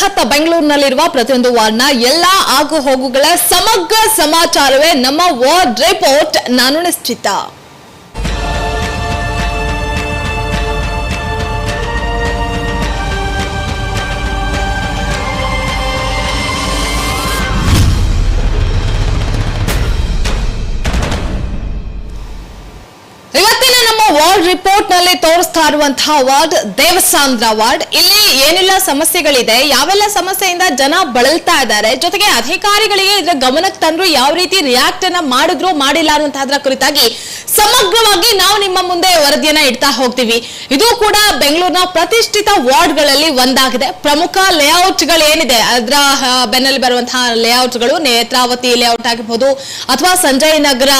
ಬೃಹತ್ ಬೆಂಗಳೂರಿನಲ್ಲಿರುವ ಪ್ರತಿಯೊಂದು ವಾರ್ಡ್ನ ಎಲ್ಲಾ ಆಗು ಹೋಗುಗಳ ಸಮಗ್ರ ಸಮಾಚಾರವೇ ನಮ್ಮ ವಾರ್ಡ್ ರಿಪೋರ್ಟ್. ನಾನು ನಿಶ್ಚಿತ. ವಾರ್ಡ್ ರಿಪೋರ್ಟ್ನಲ್ಲಿ ತೋರಿಸ್ತಾ ಇರುವಂತಹ ವಾರ್ಡ್ ದೇವಸಾಂದ್ರ ವಾರ್ಡ್ ಇಲ್ಲಿ ಏನೆಲ್ಲ ಸಮಸ್ಯೆಗಳಿದೆ, ಯಾವೆಲ್ಲ ಸಮಸ್ಯೆಯಿಂದ ಜನ ಬಳಲ್ತಾ ಇದ್ದಾರೆ, ಜೊತೆಗೆ ಅಧಿಕಾರಿಗಳಿಗೆ ಇದರ ಗಮನಕ್ಕೆ ತಂದ್ರು ಯಾವ ರೀತಿ ರಿಯಾಕ್ಟ್ ಅನ್ನ ಮಾಡಿದ್ರು, ಮಾಡಿಲ್ಲ ಅನ್ನುವಂತಹದ್ರ ಕುರಿತಾಗಿ ಸಮಗ್ರವಾಗಿ ನಾವು ನಿಮ್ಮ ಮುಂದೆ ವರದಿಯನ್ನ ಇಡ್ತಾ ಹೋಗ್ತೀವಿ. ಇದು ಕೂಡ ಬೆಂಗಳೂರಿನ ಪ್ರತಿಷ್ಠಿತ ವಾರ್ಡ್ಗಳಲ್ಲಿ ಒಂದಾಗಿದೆ. ಪ್ರಮುಖ ಲೇಔಟ್ಗಳು ಏನಿದೆ? ಅದರ ಬೆನ್ನಲ್ಲಿ ಬರುವಂತಹ ಲೇಔಟ್ಗಳು ನೇತ್ರಾವತಿ ಲೇಔಟ್ ಆಗಿರ್ಬೋದು, ಅಥವಾ ಸಂಜಯ್ ನಗರ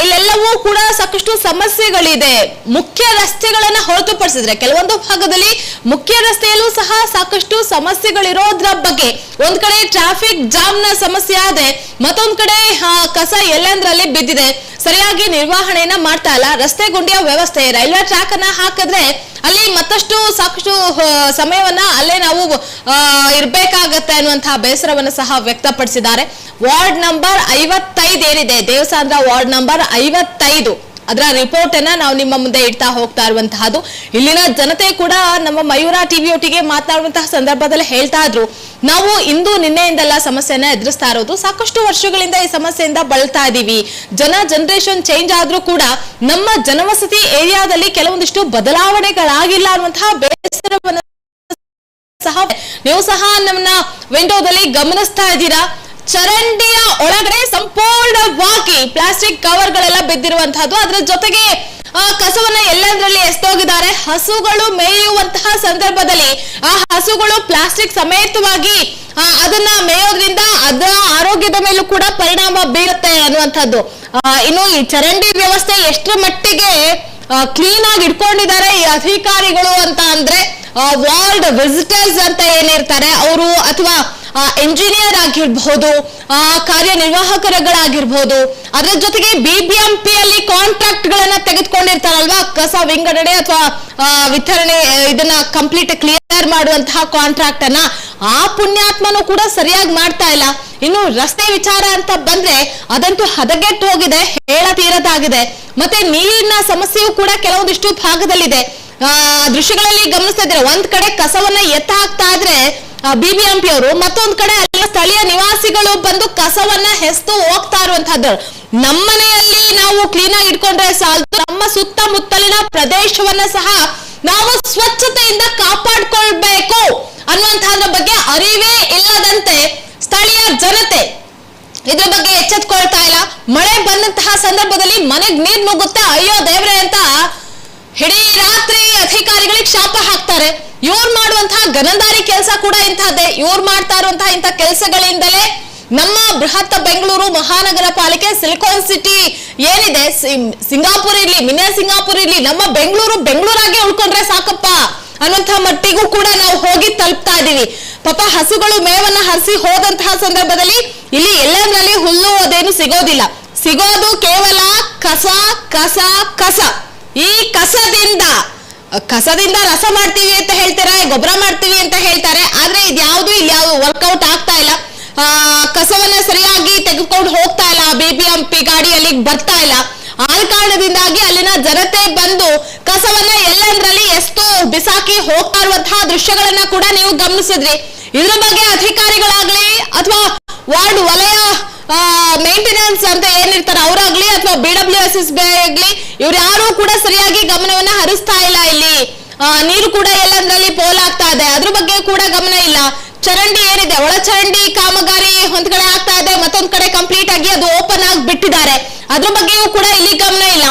ಇಲ್ಲೆಲ್ಲವೂ ಕೂಡ ಸಾಕಷ್ಟು ಸಮಸ್ಯೆಗಳಿದೆ. ಮುಖ್ಯ ರಸ್ತೆಗಳನ್ನ ಹೊರತುಪಡಿಸಿದ್ರೆ, ಕೆಲವೊಂದು ಭಾಗದಲ್ಲಿ ಮುಖ್ಯ ರಸ್ತೆಯಲ್ಲೂ ಸಹ ಸಾಕಷ್ಟು ಸಮಸ್ಯೆಗಳಿರೋದ್ರ ಬಗ್ಗೆ. ಒಂದ್ ಕಡೆ ಟ್ರಾಫಿಕ್ ಜಾಮ್ನ ಸಮಸ್ಯೆ ಆದ್ರೆ, ಮತ್ತೊಂದ್ ಕಡೆ ಕಸ ಎಲ್ಲೆಂದ್ರಲ್ಲಿ ಬಿದ್ದಿದೆ. ಸರಿಯಾಗಿ ನಿರ್ವಹಣೆಯನ್ನ ಮಾಡ್ತಾ ಇಲ್ಲ. ರಸ್ತೆ ಗುಂಡಿಯ ವ್ಯವಸ್ಥೆ, ರೈಲ್ವೆ ಟ್ರ್ಯಾಕ್ ಅನ್ನ ಹಾಕಿದ್ರೆ ಅಲ್ಲಿ ಮತ್ತಷ್ಟು ಸಾಕಷ್ಟು ಸಮಯವನ್ನ ಅಲ್ಲೇ ನಾವು ಇರ್ಬೇಕಾಗತ್ತೆ ಅನ್ನುವಂತಹ ಬೇಸರವನ್ನು ಸಹ ವ್ಯಕ್ತಪಡಿಸಿದ್ದಾರೆ. ವಾರ್ಡ್ ನಂಬರ್ ಐವತ್ತೈದು ಏನಿದೆ? ದೇವಸಾಂದ್ರ ವಾರ್ಡ್ ನಂಬರ್ ಐವತ್ತೈದು. ಅದರ ರಿಪೋರ್ಟ್ ಅನ್ನ ನಾವು ನಿಮ್ಮ ಮುಂದೆ ಇಡ್ತಾ ಹೋಗ್ತಾ ಇರುವಂತಹದ್ದು. ಇಲ್ಲಿನ ಜನತೆ ಕೂಡ ನಮ್ಮ ಮಯೂರ ಟಿವಿ ಒಟ್ಟಿಗೆ ಮಾತನಾಡುವಂತಹ ಸಂದರ್ಭದಲ್ಲಿ ಹೇಳ್ತಾ ಇದ್ರು. ನಾವು ಇಂದು ನಿನ್ನೆಯಿಂದೆಲ್ಲ ಸಮಸ್ಯೆನ ಎದುರಿಸ್ತಾ ಇರೋದು. ಸಾಕಷ್ಟು ವರ್ಷಗಳಿಂದ ಈ ಸಮಸ್ಯೆಯಿಂದ ಬಳಲ್ತಾ ಇದ್ದೀವಿ ಜನ ಜನರೇಷನ್ ಚೇಂಜ್ ಆದ್ರೂ ಕೂಡ ನಮ್ಮ ಜನವಸತಿ ಏರಿಯಾದಲ್ಲಿ ಕೆಲವೊಂದಿಷ್ಟು ಬದಲಾವಣೆಗಳಾಗಿಲ್ಲ ಅನ್ನುವಂತಹ ಬೇಸರವನ್ನು ಸಹ ನೀವು ಸಹ ನಮ್ಮನ್ನ ವಿಂಡೋದಲ್ಲಿ ಗಮನಿಸ್ತಾ ಇದ್ದೀರಾ? ಚರಂಡಿಯ ಒಳಗಡೆ ಸಂಪೂರ್ಣವಾಗಿ ಪ್ಲಾಸ್ಟಿಕ್ ಕವರ್ ಗಳೆಲ್ಲ ಬಿದ್ದಿರುವಂತಹದ್ದು. ಅದರ ಜೊತೆಗೆ, ಆ, ಕಸವನ್ನ ಎಲ್ಲದರಲ್ಲಿ ಎಸ್ತೋಗಿದ್ದಾರೆ. ಹಸುಗಳು ಮೇಯುವಂತಹ ಸಂದರ್ಭದಲ್ಲಿ ಆ ಹಸುಗಳು ಪ್ಲಾಸ್ಟಿಕ್ ಸಮೇತವಾಗಿ ಅದನ್ನ ಮೇಯೋದ್ರಿಂದ ಅದರ ಆರೋಗ್ಯದ ಮೇಲೂ ಕೂಡ ಪರಿಣಾಮ ಬೀರುತ್ತೆ ಅನ್ನುವಂಥದ್ದು. ಇನ್ನು ಈ ಚರಂಡಿ ವ್ಯವಸ್ಥೆ ಎಷ್ಟರ ಮಟ್ಟಿಗೆ ಕ್ಲೀನ್ ಆಗಿ ಇಟ್ಕೊಂಡಿದ್ದಾರೆ ಈ ಅಧಿಕಾರಿಗಳು ಅಂತ ಅಂದ್ರೆ ವಾರ್ಡ್ ವಿಸಿಟರ್ಸ್ ಅಂತ ಏನಿರ್ತಾರೆ, ಅವರು ಅಥವಾ ಎಂಜಿನಿಯರ್ ಆಗಿರ್ಬಹುದು ಕಾರ್ಯನಿರ್ವಾಹಕರುಗಳಾಗಿರ್ಬಹುದು, ಅದರ ಜೊತೆಗೆ ಬಿಬಿಎಂಪಿ ಅಲ್ಲಿ ಕಾಂಟ್ರಾಕ್ಟ್ ಗಳನ್ನ ತೆಗೆದುಕೊಂಡಿರ್ತಾರಲ್ವಾ? ಕಸ ವಿಂಗಡಣೆ ಅಥವಾ ವಿತರಣೆ ಇದನ್ನ ಕಂಪ್ಲೀಟ್ ಕ್ಲಿಯರ್ ಮಾಡುವಂತಹ ಕಾಂಟ್ರಾಕ್ಟ್ ಅನ್ನ ಆ ಪುಣ್ಯಾತ್ಮನು ಕೂಡ ಸರಿಯಾಗಿ ಮಾಡ್ತಾ ಇಲ್ಲ. ಇನ್ನು ರಸ್ತೆ ವಿಚಾರ ಅಂತ ಬಂದ್ರೆ, ಅದಂತೂ ಹದಗೆಟ್ಟು ಹೋಗಿದೆ, ಹೇಳ ತೀರದಾಗಿದೆ. ಮತ್ತೆ ನೀರಿನ ಸಮಸ್ಯೆಯೂ ಕೂಡ ಕೆಲವೊಂದಿಷ್ಟು ಭಾಗದಲ್ಲಿದೆ. ಆ, ದೃಶ್ಯಗಳಲ್ಲಿ ಗಮನಿಸ್ತಾ ಇದ್ರೆ ಒಂದ್ ಕಡೆ ಕಸವನ್ನ ಎತ್ತ ಹಾಕ್ತಾ ಇದ್ರೆ ಬಿಬಿಎಂಪಿ ಅವರು ಮತ್ತೊಂದ್ ಕಡೆ ಅಲ್ಲಿನ ಸ್ಥಳೀಯ ನಿವಾಸಿಗಳು ಬಂದು ಕಸವನ್ನ ಹೆಸ್ತು ಹೋಗ್ತಾ ಇರುವಂತಹದ್ದು. ನಮ್ಮನೆಯಲ್ಲಿ ನಾವು ಕ್ಲೀನ್ ಆಗಿ ಇಟ್ಕೊಂಡ್ರೆ ಸಾಲದು. ನಮ್ಮ ಸುತ್ತಮುತ್ತಲಿನ ಪ್ರದೇಶವನ್ನ ಸಹ ನಾವು ಸ್ವಚ್ಛತೆಯಿಂದ ಕಾಪಾಡ್ಕೊಳ್ಬೇಕು ಅನ್ನುವಂತಹದ್ರ ಬಗ್ಗೆ ಅರಿವೇ ಇಲ್ಲದಂತೆ ಸ್ಥಳೀಯ ಜನತೆ ಇದ್ರ ಬಗ್ಗೆ ಎಚ್ಚೆತ್ಕೊಳ್ತಾ ಇಲ್ಲ. ಮಳೆ ಬಂದಂತಹ ಸಂದರ್ಭದಲ್ಲಿ ಮನೆಗ್ ನೀರ್ ನುಗ್ಗುತ್ತೆ, ಅಯ್ಯೋ ದೇವ್ರೆ ಅಂತ ಇಡೀ ರಾತ್ರಿ ಅಧಿಕಾರಿಗಳಿಗೆ ಶಾಪ ಹಾಕ್ತಾರೆ. ಇವ್ರು ಮಾಡುವಂತಹ ಗನಂದಾರಿ ಕೆಲಸ ಕೂಡ ಇಂತಹದ್ದೇ ಇವ್ರು ಮಾಡ್ತಾ ಇರುವಂತಹ ಇಂಥ ಕೆಲಸಗಳಿಂದಲೇ ನಮ್ಮ ಬೃಹತ್ ಬೆಂಗಳೂರು ಮಹಾನಗರ ಪಾಲಿಕೆ ಸಿಲಿಕಾನ್ ಸಿಟಿ ಏನಿದೆ? ಸಿಂಗಾಪುರ್ ಇರ್ಲಿ ಮಿನಿ ಸಿಂಗಾಪುರ್ ಇರ್ಲಿ, ನಮ್ಮ ಬೆಂಗಳೂರು ಬೆಂಗಳೂರಾಗೆ ಉಳ್ಕೊಂಡ್ರೆ ಸಾಕಪ್ಪ ಅನ್ನುವಂತ ಮಟ್ಟಿಗೂ ಕೂಡ ನಾವು ಹೋಗಿ ತಲುಪ್ತಾ ಇದೀವಿ ಪಾಪ ಹಸುಗಳು ಮೇವನ್ನ ಹರಿಸಿ ಹೋದಂತಹ ಸಂದರ್ಭದಲ್ಲಿ ಇಲ್ಲಿ ಎಲ್ಲರಲ್ಲಿ ಹುಲ್ಲು ಅದೇನು ಸಿಗೋದಿಲ್ಲ. ಸಿಗೋದು ಕೇವಲ ಕಸ ಕಸ ಕಸ. ಈ ಕಸದಿಂದ ಕಸದಿಂದ ರಸ ಮಾಡ್ತೀವಿ ಅಂತ ಹೇಳ್ತಾರೆ ಗೊಬ್ಬರ ಮಾಡ್ತೀವಿ ಅಂತ ಹೇಳ್ತಾರೆ, ಆದ್ರೆ ಇದ್ಯಾವುದು ಇಲ್ಲಿ ಯಾವುದು ವರ್ಕೌಟ್ ಆಗ್ತಾ ಇಲ್ಲ. ಕಸವನ್ನ ಸರಿಯಾಗಿ ತೆಗೆದುಕೊಂಡು ಹೋಗ್ತಾ ಇಲ್ಲ ಬಿ ಬಿ ಬಿಬಿಎಂಪಿ ಗಾಡಿ ಅಲ್ಲಿಗೆ ಬರ್ತಾ ಇಲ್ಲ. ಆ ಕಾರಣದಿಂದಾಗಿ ಅಲ್ಲಿನ ಜನತೆ ಬಂದು ಕಸವನ್ನ ಎಲ್ಲಂದ್ರಲ್ಲಿ ಎಷ್ಟು ಬಿಸಾಕಿ ಹೋಗ್ತಾ ಇರುವಂತಹ ದೃಶ್ಯಗಳನ್ನ ಕೂಡ ನೀವು ಗಮನಿಸಿದ್ರಿ. ಇದ್ರ ಬಗ್ಗೆ ಅಧಿಕಾರಿಗಳಾಗ್ಲಿ ಅಥವಾ ವಾರ್ಡ್ ವಲಯ ಮೇಂಟೆನೆನ್ಸ್ ಅಂತ ಏನಿರ್ತಾರೆ, ಅವರಾಗ್ಲಿ ಅಥವಾ B W S S B ಆಗ್ಲಿ, ಇವ್ರು ಯಾರು ಕೂಡ ಸರಿಯಾಗಿ ಗಮನವನ್ನ ಹರಿಸ್ತಾ ಇಲ್ಲ ಇಲ್ಲಿ. ನೀರು ಕೂಡ ಎಲ್ಲಂದ್ರಲ್ಲಿ ಪೋಲಾಗ್ತಾ ಇದೆ. ಅದ್ರ ಬಗ್ಗೆ ಕೂಡ ಗಮನ ಇಲ್ಲ. ಚರಂಡಿ ಏನಿದೆ, ಒಳ ಚರಂಡಿ ಕಾಮಗಾರಿ ಒಂದ್ ಕಡೆ ಆಗ್ತಾ ಇದೆ, ಮತ್ತೊಂದ್ ಕಡೆ ಕಂಪ್ಲೀಟ್ ಆಗಿ ಅದು ಓಪನ್ ಆಗಿ ಬಿಟ್ಟಿದ್ದಾರೆ. ಅದ್ರ ಬಗ್ಗೆಯೂ ಕೂಡ ಇಲ್ಲಿ ಗಮನ ಇಲ್ಲ.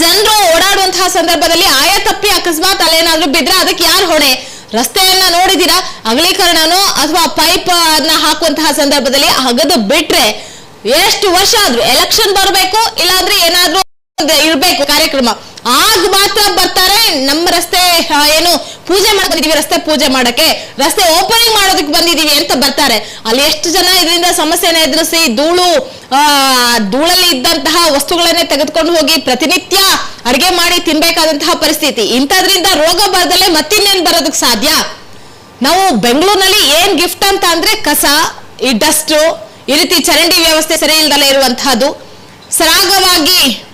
ಜನರು ಓಡಾಡುವಂತಹ ಸಂದರ್ಭದಲ್ಲಿ ಆಯ ತಪ್ಪಿ ಅಕಸ್ಮಾತ್ ಅಲ್ಲೇನಾದ್ರೂ ಬಿದ್ರೆ ಅದಕ್ಕೆ ಯಾರು ಹೊಣೆ? ರಸ್ತೆಯನ್ನ ನೋಡಿದೀರಾ ಅಗಲೀಕರಣನೋ ಅಥವಾ ಪೈಪ್ ಅದನ್ನ ಹಾಕುವಂತಹ ಸಂದರ್ಭದಲ್ಲಿ ಹಗದು ಬಿಟ್ರೆ ಎಷ್ಟು ವರ್ಷ ಆದ್ರೂ ಎಲೆಕ್ಷನ್ ಬರಬೇಕು, ಇಲ್ಲಾಂದ್ರೆ ಏನಾದ್ರೂ ಇರ್ಬೇಕು ಕಾರ್ಯಕ್ರಮ. ಆಗ ಮಾತ್ರ ಬರ್ತಾರೆ ನಮ್ಮ ರಸ್ತೆ ಏನು ಪೂಜೆ ಮಾಡ್ತಿದೀವಿ ರಸ್ತೆ ಪೂಜೆ ಮಾಡಕ್ಕೆ. ರಸ್ತೆ ಓಪನಿಂಗ್ ಮಾಡೋದಕ್ಕೆ ಬಂದಿದೀವಿ ಅಂತ ಬರ್ತಾರೆ. ಅಲ್ಲಿ ಎಷ್ಟು ಜನ ಇದರಿಂದ ಸಮಸ್ಯೆನ ಎದುರಿಸಿ ಧೂಳು, ಆ, ಧೂಳಲ್ಲಿ ಇದ್ದಂತಹ ವಸ್ತುಗಳನ್ನೇ ತೆಗೆದುಕೊಂಡು ಹೋಗಿ ಪ್ರತಿನಿತ್ಯ ಅಡಿಗೆ ಮಾಡಿ ತಿನ್ಬೇಕಾದಂತಹ ಪರಿಸ್ಥಿತಿ. ಇಂಥದ್ರಿಂದ ರೋಗ ಬರದಲ್ಲೇ ಮತ್ತಿನ್ನೇನ್ ಬರೋದಕ್ಕೆ ಸಾಧ್ಯ? ನಾವು ಬೆಂಗಳೂರಿನಲ್ಲಿ ಏನ್ ಗಿಫ್ಟ್ ಅಂತ ಅಂದ್ರೆ ಕಸ, ಈ ಡಸ್ಟ್ ಈ ರೀತಿ ಚರಂಡಿ ವ್ಯವಸ್ಥೆ ಸರಿ ಇಲ್ದಲೇ ಇರುವಂತಹದ್ದು. ಸರಾಗವಾಗಿ